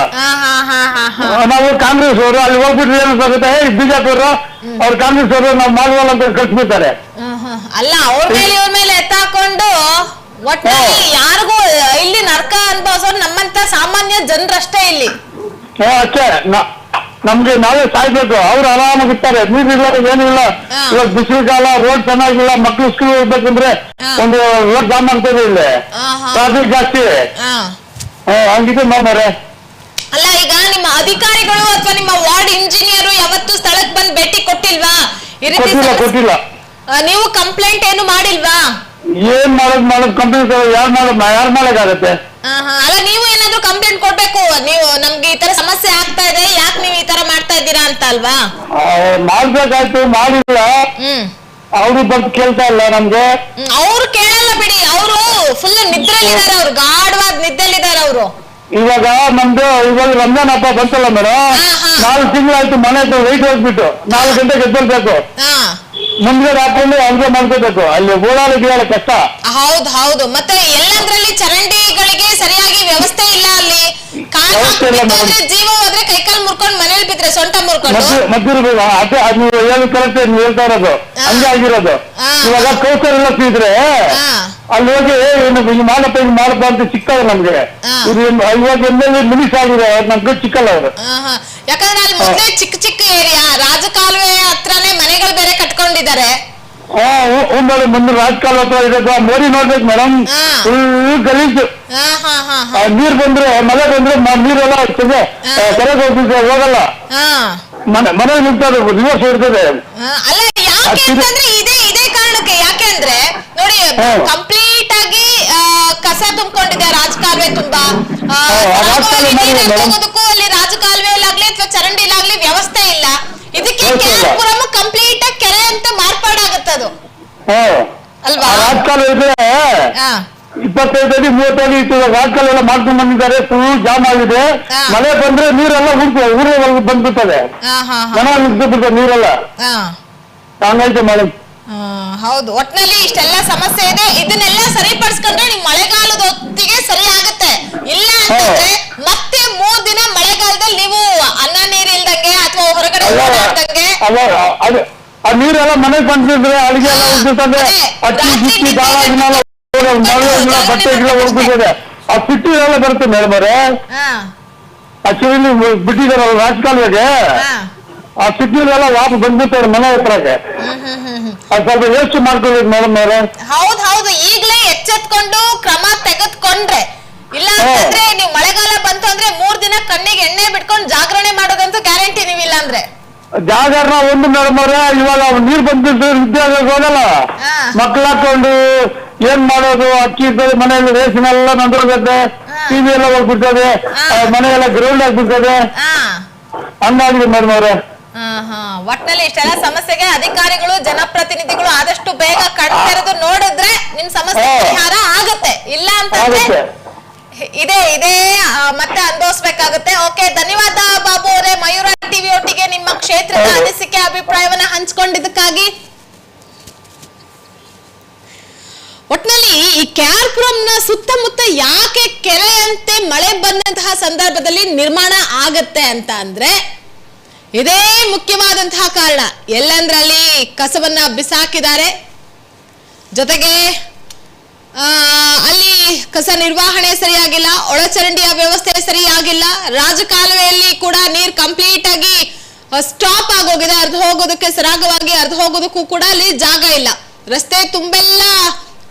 ನಾವು ಕಾಂಗ್ರೆಸ್ ಅವರು ಅಲ್ಲಿ ಹೋಗ್ಬಿಟ್ರೆ ಏನಾಗುತ್ತೆ ಏ ಬಿಜೆಪಿ ಅವರು ಅವ್ರು ಕಾಂಗ್ರೆಸ್ ಅವರು ನಾವು ಮಾಡುವಲ್ಲ ಅಂತ ಕಳ್ಸ್ಬಿಡ್ತಾರೆ. ಅಲ್ಲ ಅವ್ರ ಮೇಲೆ ಇವ್ರ ಮೇಲೆ ಎತ್ತಾಕೊಂಡು ಒಟ್ನಲ್ಲಿ ಯಾರಿಗೂ ಇಲ್ಲಿ ನರಕ ಅನುಭವಿಸೋರು ನಮ್ಮಂತ ಸಾಮಾನ್ಯ ಜನರಷ್ಟೇ ಇಲ್ಲಿ. ಅಷ್ಟೇ. ನ- ನಮ್ಗೆ ನಾವೇ ಸಾಯ್ಬೇಕು. ಅವ್ರು ಆರಾಮಾಗಿರ್ತಾರೆ ನೀರಿಲ್ಲ ಏನಿಲ್ಲ. ಇವಾಗ ಬಿಸಿಲು ಕಾಲ ರೋಡ್ ಚೆನ್ನಾಗಿಲ್ಲ ಮಕ್ಳು ಸ್ಕೂಲ್ ಹೋಗ್ಬೇಕಂದ್ರೆ. ಒಂದು ರೋಡ್ ಜಾಮ್ ಆಗ್ತದೆ ಇಲ್ಲಿ. ಟ್ರಾಫಿಕ್ ಜಾಸ್ತಿ. ಹಂಗಿದ್ರೆ ಹಂಗಿದೆ ಮಾಮರೆ ಅಲ್ಲ ಈಗ ನಿಮ್ಮ ಅಧಿಕಾರಿಗಳು ಅಥವಾ ನಿಮ್ಮ ವಾರ್ಡ್ ಇಂಜಿನಿಯರ್ ಯಾವತ್ತು ಸ್ಥಳಕ್ಕೆ ಬಂದು ಭೇಟಿ ಕೊಟ್ಟಿಲ್ವಾ? ಕೊಟ್ಟಿಲ್ಲ ಕೊಟ್ಟಿಲ್ಲ. ನೀವು ಕಂಪ್ಲೇಂಟ್ ಏನು ಮಾಡಿಲ್ವಾ? ಏನ್ ಮಾಡೋದ್ ಮಾಡೋದ್ ಕಂಪ್ಲೇಂಟ್ ಯಾರು ಮಾಡೋದ್ ಯಾರು ಮಾಡೋಕ್ಕಾಗತ್ತೆ. ಅಲ್ಲ ನೀವು ಏನಾದ್ರು ಕಂಪ್ಲೇಂಟ್ ಕೊಡ್ಬೇಕು? ನೀವು ನಮ್ಗೆ ಈ ತರ ಸಮಸ್ಯೆ ಆಗ್ತಾ ಇದೆ ಯಾಕೆ ನೀವು ಈ ತರ ಮಾಡ್ತಾ ಇದ್ದೀರಾ ಅಂತ ಅಲ್ವಾ? ಮಾಡ್ಬೇಕಾಯ್ತು ಮಾಡಿಲ್ಲ. ಹ್ಮ್. ಅವರು ಬಂದು ಕೇಳ್ತಾ ಇಲ್ಲ ನಮ್ಗೆ. ಅವ್ರು ಕೇಳಲ್ಲ ಬಿಡಿ ಅವರು ಫುಲ್ ನಿದ್ರೆಲಿದ್ದಾರೆ ಅವ್ರು ಗಾಢವಾದ ನಿದ್ದೆಲಿದ್ದಾರೆ ಅವರು. ಇವಾಗ ನಮ್ದು ಇವಾಗ ರಂಜಾನ್ ಹಬ್ಬ ಬಂತಲ್ಲ ಮೇಡಮ್. ನಾಲ್ಕು ತಿಂಗಳಾಯ್ತು ಮನೆ ಹತ್ರ ವೈಟ್ ಹೋಗ್ಬಿಟ್ಟು ನಾಲ್ಕು ಗಂಟೆಗೆ ಎದ್ದೇಳ್ಬೇಕು. ಹಾ ಮುಂದೆ ಹಾಕೊಂಡು ಹಂಗೆ ಮಾಡ್ಕೋಬೇಕು. ಅಲ್ಲಿ ಓಡಾಡಕ್ಕೆ ಕಷ್ಟ. ಹೌದು ಹೌದು. ಮತ್ತೆ ಎಲ್ಲಂದ್ರಲ್ಲಿ ಚರಂಡಿಗಳಿಗೆ ಸರಿಯಾಗಿ ವ್ಯವಸ್ಥೆ ಇಲ್ಲ ಅಲ್ಲಿ. ಜೀವ ಹೋದ್ರೆ ಕೈಕಾಲ್ ಮುರ್ಕೊಂಡ್ ಮನೇಲಿ ಬಿದ್ರೆ ಸೊಂಟ ಮುರ್ಕೊಂಡು. ಮದ್ದು ಮದ್ದಿರ್ಬೇಕು ಅದೇ ಅದು ನೀವು ಹೇಳಿ ಕರೆಕ್ಟ್ ನೀವು ಹೇಳ್ತಾ ಇರೋದು. ಹಂಗೆ ಆಗಿರೋದು. ಇವಾಗ ಕೌಸರ್ ಎಲ್ಲ ಅಲ್ಲಿ ಹೋಗಿ ಏನು ಹಿಂಗ್ ಮಾಡಪ್ಪ ಹಿಂಗ್ ಮಾಡಪ್ಪ ಅಂತ ನಮ್ಗೆ. ಇದು ಇವಾಗ ಎಮ್ಮೆಲ್ಲೆ ಮಿನಿಸ್ ಆಗಿದೆ ನಮ್ಗೆ ಚಿಕ್ಕಲ್ಲ ಅವರು. ಯಾಕಂದ್ರೆ ಅಲ್ಲಿ ಮೊದಲೇ ಚಿಕ್ಕ ಚಿಕ್ಕ ಏರಿಯಾ ರಾಜಕಾಲುವೆ ಹತ್ರನೇ ಮನೆಗಳು ಬೇರೆ ಕಟ್ಕೊಂಡಿದ್ದಾರೆ. ಹಾ ಉಂಬಳಿ ಮುಂದೆ ರಾಜಕಾಲ ಹತ್ರ ಇರೋದು ಆ ಮೋರಿ ನೋಡ್ಬೇಕು ಮೇಡಮ್. ಫುಲ್ ಗಲೀಜು. ನೀರ್ ಬಂದ್ರೆ ಮಳೆ ಬಂದ್ರೆ ನೀರೆಲ್ಲ ಆಗ್ತದೆ. ಕೆರೆ ಕೆರೆಗೆ ಹೋಗ್ಬಿಟ್ಟು ಹೋಗಲ್ಲ. ಮನೆ ಮನೆ ನಿಂತದೆ ರಿವರ್ಸ್ ಇರ್ತದೆ ಹಾ, ಅಲ್ಲ ಯಾಕೆ ಅದು- ಅಂತಂದ್ರೆ ಇದೇ ಇದೇ ಕಾರಣಕ್ಕೆ ಯಾಕೆ ಅಂದ್ರೆ ನೋಡಿ. ಕಂಪ್ಲೀಟ್ ಆಗಿ ಕಸ ತುಂಬಿಕೊಂಡಿದೆ ರಾಜಕಾಲುವೆ ತುಂಬಾ. ಹೋಗೋದಕ್ಕೂ ಅಲ್ಲಿ ರಾಜಕಾಲುವೆಲಾಗ್ಲಿ ಅಥವಾ ಚರಂಡಿಲಾಗ್ಲಿ ವ್ಯವಸ್ಥೆ ಇಲ್ಲ. ಇದಕ್ಕೆ ಇಲ್ಲ. ಕಂಪ್ಲೀಟ್ ಆಗಿ ಕೆರೆ ಅಂತ ಮಾರ್ಪಾಡಾಗತ್ತದು. ಅಲ್ವಾ? ರಾಜಕಾಲುವೆ ಇಪ್ಪತ್ತೈದು ಅಡಿ ಮೂವತ್ತು ಇಟ್ಟು ಇತ್ತು. ರಾಜಕಾಲ ಎಲ್ಲ ಮಾಡ್ಕೊಂಡು ಬಂದಿದ್ದಾರೆ. ಫುಲ್ ಜಾಮ್ ಆಗಿದೆ. ಮಳೆ ಬಂದ್ರೆ ನೀರೆಲ್ಲ ಊರ್ ಊರೊಳಗೆ ಬಂದ್ಬಿಡ್ತದೆ ಹಾ ಹಾ ಹಾ. ಮನೆ ಬಿಡ್ತದೆ ನೀರೆಲ್ಲ. ಹಾ. ಹಂಗೈತೆ ಮೇಡಮ್ ಹೌದು. ಒಟ್ನಲ್ಲಿ ಇಷ್ಟೆಲ್ಲ ಸಮಸ್ಯೆ ಇದೆ. ಇದನ್ನೆಲ್ಲ ಸರಿಪಡಿಸ್ಕೊಂಡ್ರೆ ನಿಮ್ ಮಳೆಗಾಲದ ಹೊತ್ತಿಗೆ ಸರಿ ಆಗುತ್ತೆ. ಇಲ್ಲ ಅಂತಂದ್ರೆ ಮತ್ತೆ ಮೂರ್ ದಿನ ಮಳೆಗಾಲದಲ್ಲಿ ನೀವು ಅನ್ನ ನೀರ್ ಇಲ್ದಂಗೆ ಅಥವಾ ಹೊರಗಡೆ ಓಡಾಡ್ದಂಗೆ ಆ ನೀರೆಲ್ಲ ಮನೆಗೆ ಬಂದಿದ್ರೆ ಅಡಿಗೆ ಎಲ್ಲ ಅದೇ. ಅಕ್ಕಿ ಗಿಕ್ಕಿ ದಾಳ ಗಿನಾಲ ಎಲ್ಲ ಬಟ್ಟೆ ಗಿಡ ಹೋಗ್ಬಿಟ್ಟಿದೆ ಆ ಸಿಟ್ಟು ಎಲ್ಲ ಬರುತ್ತೆ ಮೇಡಮ್ ಅವರೇ. ಹಾ. ಆ ಚಿರಲ್ಲಿ ಬಿಟ್ಟಿದಾರಲ್ಲ ರಾಜಕಾಲುವೆಗೆ? ಹಾ. ಆ ಸಿಟ್ಟಿಲೆಲ್ಲ ವಾಪಸ್ ಬಂದ್ಬಿಡ್ತಾರೆ ಮನೆ ಹತ್ರಕ್ಕೆ. ಹ್ಮ್ ಹ್ಮ್ ಹ್ಮ್ ಹ್ಮ್. ಅದು ಸ್ವಲ್ಪ ಯೋಚನೆ ಮಾಡ್ಕೋಬೇಕು ಮೇಡಮ್ ಅವರೇ. ಹೌದ್ ಹೌದು. ಈಗ್ಲೇ ಎಚ್ಚೆತ್ಕೊಂಡು ಕ್ರಮ ತೆಗೆದುಕೊಂಡ್ರೆ. ಇಲ್ಲ ಅಂತಂದ್ರೆ ನೀವು ಮಳೆಗಾಲ ಬಂತು ಅಂದ್ರೆ ಮೂರ್ ದಿನ ಕಣ್ಣಿಗೆ ಎಣ್ಣೆ ಬಿಟ್ಕೊಂಡು ಜಾಗರಣೆ ಮಾಡೋದಂತ ಗ್ಯಾರಂಟಿ ನೀವಿಲ್ಲ ಅಂದ್ರೆ. ಜಾಗರಣ ಒಂದು ಮೇಡಮ್ ಅವರೇ. ಇವಾಗ ನೀರ್ ಬಂದಿದ್ದು ವಿದ್ಯಾಭ್ಯಾಸ ಹೋಗಲ್ಲ. ಹಾ. ಮಕ್ಳು ಹಾಕೊಂಡು ಏನ್ ಮಾಡೋದು? ಅಕ್ಕಿ ಇರ್ತದೆ ಮನೆಯಲ್ಲಿ ರೇಷನ್ ಎಲ್ಲ ನಂದಿರುತ್ತೆ ಟಿವಿ ಎಲ್ಲ ಹೋಗ್ಬಿಡ್ತದೆ. ಮನೆಯೆಲ್ಲ ಗ್ರೌಂಡ್ ಆಗ್ಬಿಡ್ತದೆ. ಹಾ. ಹಂಗಾಗಿದೆ ಮೇಡಮ್ ಅವ್ರೆ. ಒಟ್ನಲ್ಲಿ ಇಷ್ಟೆಲ್ಲ ಸಮಸ್ಯೆಗೆ ಅಧಿಕಾರಿಗಳು ಜನಪ್ರತಿನಿಧಿಗಳು ಆದಷ್ಟು ಬೇಗ ಕಣ್ತೆರೆದು ನೋಡಿದ್ರೆ ನಿಮ್ ಸಮಸ್ಯೆ ಪರಿಹಾರ ಆಗತ್ತೆ. ಇಲ್ಲ ಅಂತಂದ್ರೆ ಇದೆ ಇದೆ ಇದೇ ಮತ್ತೆ ಅನುಭವಿಸ್ಬೇಕಾಗುತ್ತೆ ಓಕೆ ಧನ್ಯವಾದ ಬಾಬು ಅವರೇ. ಮಯೂರ ಟಿವಿ ಒಟ್ಟಿಗೆ ನಿಮ್ಮ ಕ್ಷೇತ್ರದ ಅನಿಸಿಕೆ ಅಭಿಪ್ರಾಯವನ್ನ ಹಂಚ್ಕೊಂಡಿದ್ದಕ್ಕಾಗಿ. ಒಟ್ನಲ್ಲಿ ಈ ಕ್ಯಾರ್ಪುರಂನ ಸುತ್ತಮುತ್ತ ಯಾಕೆ ಕೆರೆಯಂತೆ ಮಳೆ ಬಂದಂತಹ ಸಂದರ್ಭದಲ್ಲಿ ನಿರ್ಮಾಣ ಆಗತ್ತೆ ಅಂತ ಅಂದ್ರೆ ಇದೇ ಮುಖ್ಯವಾದಂತಹ ಕಾರಣ. ಎಲ್ಲಂದ್ರಲ್ಲಿ ಕಸವನ್ನ ಬಿಸಾಕಿದ್ದಾರೆ. ಜೊತೆಗೆ ಅಲ್ಲಿ ಕಸ ನಿರ್ವಹಣೆ ಸರಿಯಾಗಿಲ್ಲ, ಒಳಚರಂಡಿಯ ವ್ಯವಸ್ಥೆ ಸರಿಯಾಗಿಲ್ಲ, ರಾಜಕಾಲುವೆಯಲ್ಲಿ ಕೂಡ ನೀರ್ ಕಂಪ್ಲೀಟ್ ಆಗಿ ಸ್ಟಾಪ್ ಆಗೋಗಿದೆ, ಅರ್ಧ ಹೋಗೋದಕ್ಕೆ ಸರಾಗವಾಗಿ, ಅರ್ಧ ಹೋಗೋದಕ್ಕೂ ಕೂಡ ಅಲ್ಲಿ ಜಾಗ ಇಲ್ಲ. ರಸ್ತೆ ತುಂಬೆಲ್ಲ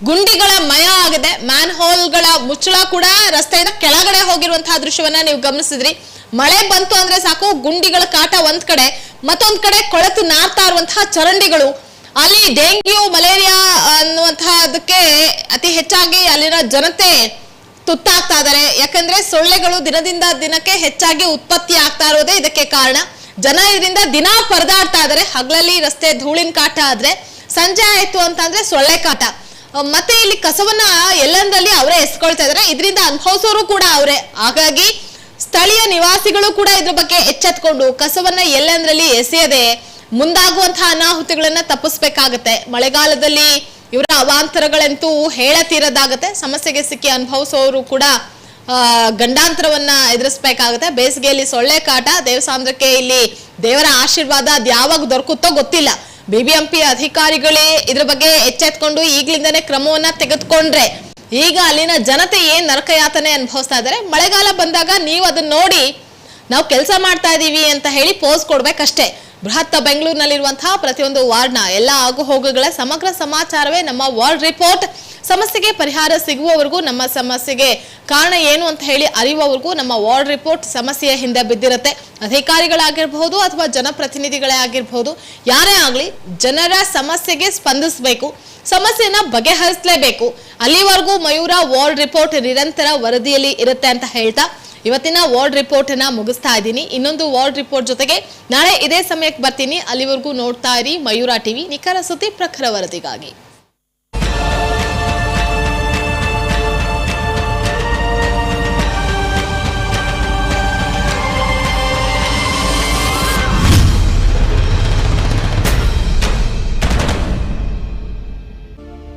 ಗುಂಡಿಗಳ ಮಯ ಆಗಿದೆ. ಮ್ಯಾನ್ ಹೋಲ್ಗಳ ಮುಚ್ಚಳ ಕೂಡ ರಸ್ತೆಯಿಂದ ಕೆಳಗಡೆ ಹೋಗಿರುವಂತಹ ದೃಶ್ಯವನ್ನ ನೀವು ಗಮನಿಸಿದ್ರಿ. ಮಳೆ ಬಂತು ಅಂದ್ರೆ ಸಾಕು, ಗುಂಡಿಗಳ ಕಾಟ ಒಂದ್ ಕಡೆ, ಮತ್ತೊಂದ್ ಕಡೆ ಕೊಳೆತು ನಾರ್ತಾ ಇರುವಂತಹ ಚರಂಡಿಗಳು. ಅಲ್ಲಿ ಡೆಂಗ್ಯೂ, ಮಲೇರಿಯಾ ಅನ್ನುವಂತಹದಕ್ಕೆ ಅತಿ ಹೆಚ್ಚಾಗಿ ಅಲ್ಲಿನ ಜನತೆ ತುತ್ತಾಗ್ತಾ ಇದ್ದಾರೆ. ಯಾಕಂದ್ರೆ ಸೊಳ್ಳೆಗಳು ದಿನದಿಂದ ದಿನಕ್ಕೆ ಹೆಚ್ಚಾಗಿ ಉತ್ಪತ್ತಿ ಆಗ್ತಾ ಇರೋದೇ ಇದಕ್ಕೆ ಕಾರಣ. ಜನ ಇದರಿಂದ ದಿನ ಪರದಾಡ್ತಾ ಇದ್ದಾರೆ. ಹಗಲಲ್ಲಿ ರಸ್ತೆ ಧೂಳಿನ ಕಾಟ ಆದ್ರೆ, ಸಂಜೆ ಆಯ್ತು ಅಂತಂದ್ರೆ ಸೊಳ್ಳೆ ಕಾಟ. ಮತ್ತೆ ಇಲ್ಲಿ ಕಸವನ್ನ ಎಲ್ಲಂದ್ರಲ್ಲಿ ಅವರೇ ಎಸ್ಕೊಳ್ತಾ ಇದಾರೆ. ಇದರಿಂದ ಅನುಭವಿಸೋರು ಕೂಡ ಅವರೇ. ಹಾಗಾಗಿ ಸ್ಥಳೀಯ ನಿವಾಸಿಗಳು ಕೂಡ ಇದ್ರ ಬಗ್ಗೆ ಎಚ್ಚೆತ್ಕೊಂಡು ಕಸವನ್ನ ಎಲ್ಲಂದ್ರಲ್ಲಿ ಎಸೆಯದೆ ಮುಂದಾಗುವಂತಹ ಅನಾಹುತಗಳನ್ನ ತಪ್ಪಿಸ್ಬೇಕಾಗತ್ತೆ. ಮಳೆಗಾಲದಲ್ಲಿ ಇವರ ಅವಾಂತರಗಳಂತೂ ಹೇಳತೀರದಾಗತ್ತೆ. ಸಮಸ್ಯೆಗೆ ಸಿಕ್ಕಿ ಅನುಭವಿಸೋರು ಕೂಡ ಗಂಡಾಂತರವನ್ನ ಎದುರಿಸ್ಬೇಕಾಗತ್ತೆ. ಬೇಸಿಗೆಯಲ್ಲಿ ಸೊಳ್ಳೆ ಕಾಟ ದೇವಸಾಂದ್ರಕ್ಕೆ ಇಲ್ಲಿ ದೇವರ ಆಶೀರ್ವಾದ ಅದ್ ಯಾವಾಗ ದೊರಕುತ್ತೋ ಗೊತ್ತಿಲ್ಲ. ಬಿಬಿಎಂಪಿ ಅಧಿಕಾರಿಗಳೇ ಇದ್ರ ಬಗ್ಗೆ ಎಚ್ಚೆತ್ಕೊಂಡು ಈಗ್ಲಿಂದನೇ ಕ್ರಮವನ್ನ ತೆಗೆದುಕೊಂಡ್ರೆ ಈಗ ಅಲ್ಲಿನ ಜನತೆ ಏನ್ ನರಕಯಾತನೆ ಅನುಭವಿಸ್ತಾ ಇದ್ದಾರೆ ಮಳೆಗಾಲ ಬಂದಾಗ ನೀವು ಅದನ್ನ ನೋಡಿ ನಾವು ಕೆಲಸ ಮಾಡ್ತಾ ಇದೀವಿ ಅಂತ ಹೇಳಿ ಪೋಸ್ ಕೊಡ್ಬೇಕಷ್ಟೇ. ಬೃಹತ್ ಬೆಂಗಳೂರಿನಲ್ಲಿರುವಂತಹ ಪ್ರತಿಯೊಂದು ವಾರ್ಡ್ನ ಎಲ್ಲ ಆಗು ಹೋಗುಗಳ ಸಮಗ್ರ ಸಮಾಚಾರವೇ ನಮ್ಮ ವಾರ್ಡ್ ರಿಪೋರ್ಟ್ ಸಮಸ್ಯೆಗೆ ಪರಿಹಾರ ಸಿಗುವವರೆಗೂ ನಮ್ಮ ಸಮಸ್ಯೆಗೆ ಕಾರಣ ಏನು ಅಂತ ಹೇಳಿ ಅರಿಯುವವರೆಗೂ ನಮ್ಮ ವಾರ್ಡ್ ರಿಪೋರ್ಟ್ ಸಮಸ್ಯೆಯ ಹಿಂದೆ ಬಿದ್ದಿರುತ್ತೆ. ಅಧಿಕಾರಿಗಳಾಗಿರ್ಬಹುದು ಅಥವಾ ಜನಪ್ರತಿನಿಧಿಗಳೇ ಆಗಿರಬಹುದು, ಯಾರೇ ಆಗಲಿ ಜನರ ಸಮಸ್ಯೆಗೆ ಸ್ಪಂದಿಸಬೇಕು. ಸಮಸ್ಯೆನ ಬಗೆಹರಿಸಲೇಬೇಕು. ಅಲ್ಲಿವರೆಗೂ ಮಯೂರ ವಾರ್ಡ್ ರಿಪೋರ್ಟ್ ನಿರಂತರ ವರದಿಯಲ್ಲಿ ಇರುತ್ತೆ ಅಂತ ಹೇಳ್ತಾ ಇವತ್ತಿನ ವಾರ್ಡ್ ರಿಪೋರ್ಟ್ ಅನ್ನ ಮುಗಿಸ್ತಾ ಇದ್ದೀನಿ. ಇನ್ನೊಂದು ವಾರ್ಡ್ ರಿಪೋರ್ಟ್ ಜೊತೆಗೆ ನಾಳೆ ಇದೇ ಸಮಯಕ್ಕೆ ಬರ್ತೀನಿ. ಅಲ್ಲಿವರೆಗೂ ನೋಡ್ತಾ ಇರಿ ಮಯೂರ ಟಿವಿ. ನಿಖರ ಸುದ್ದಿ ಪ್ರಖರ ವರದಿಗಾಗಿ.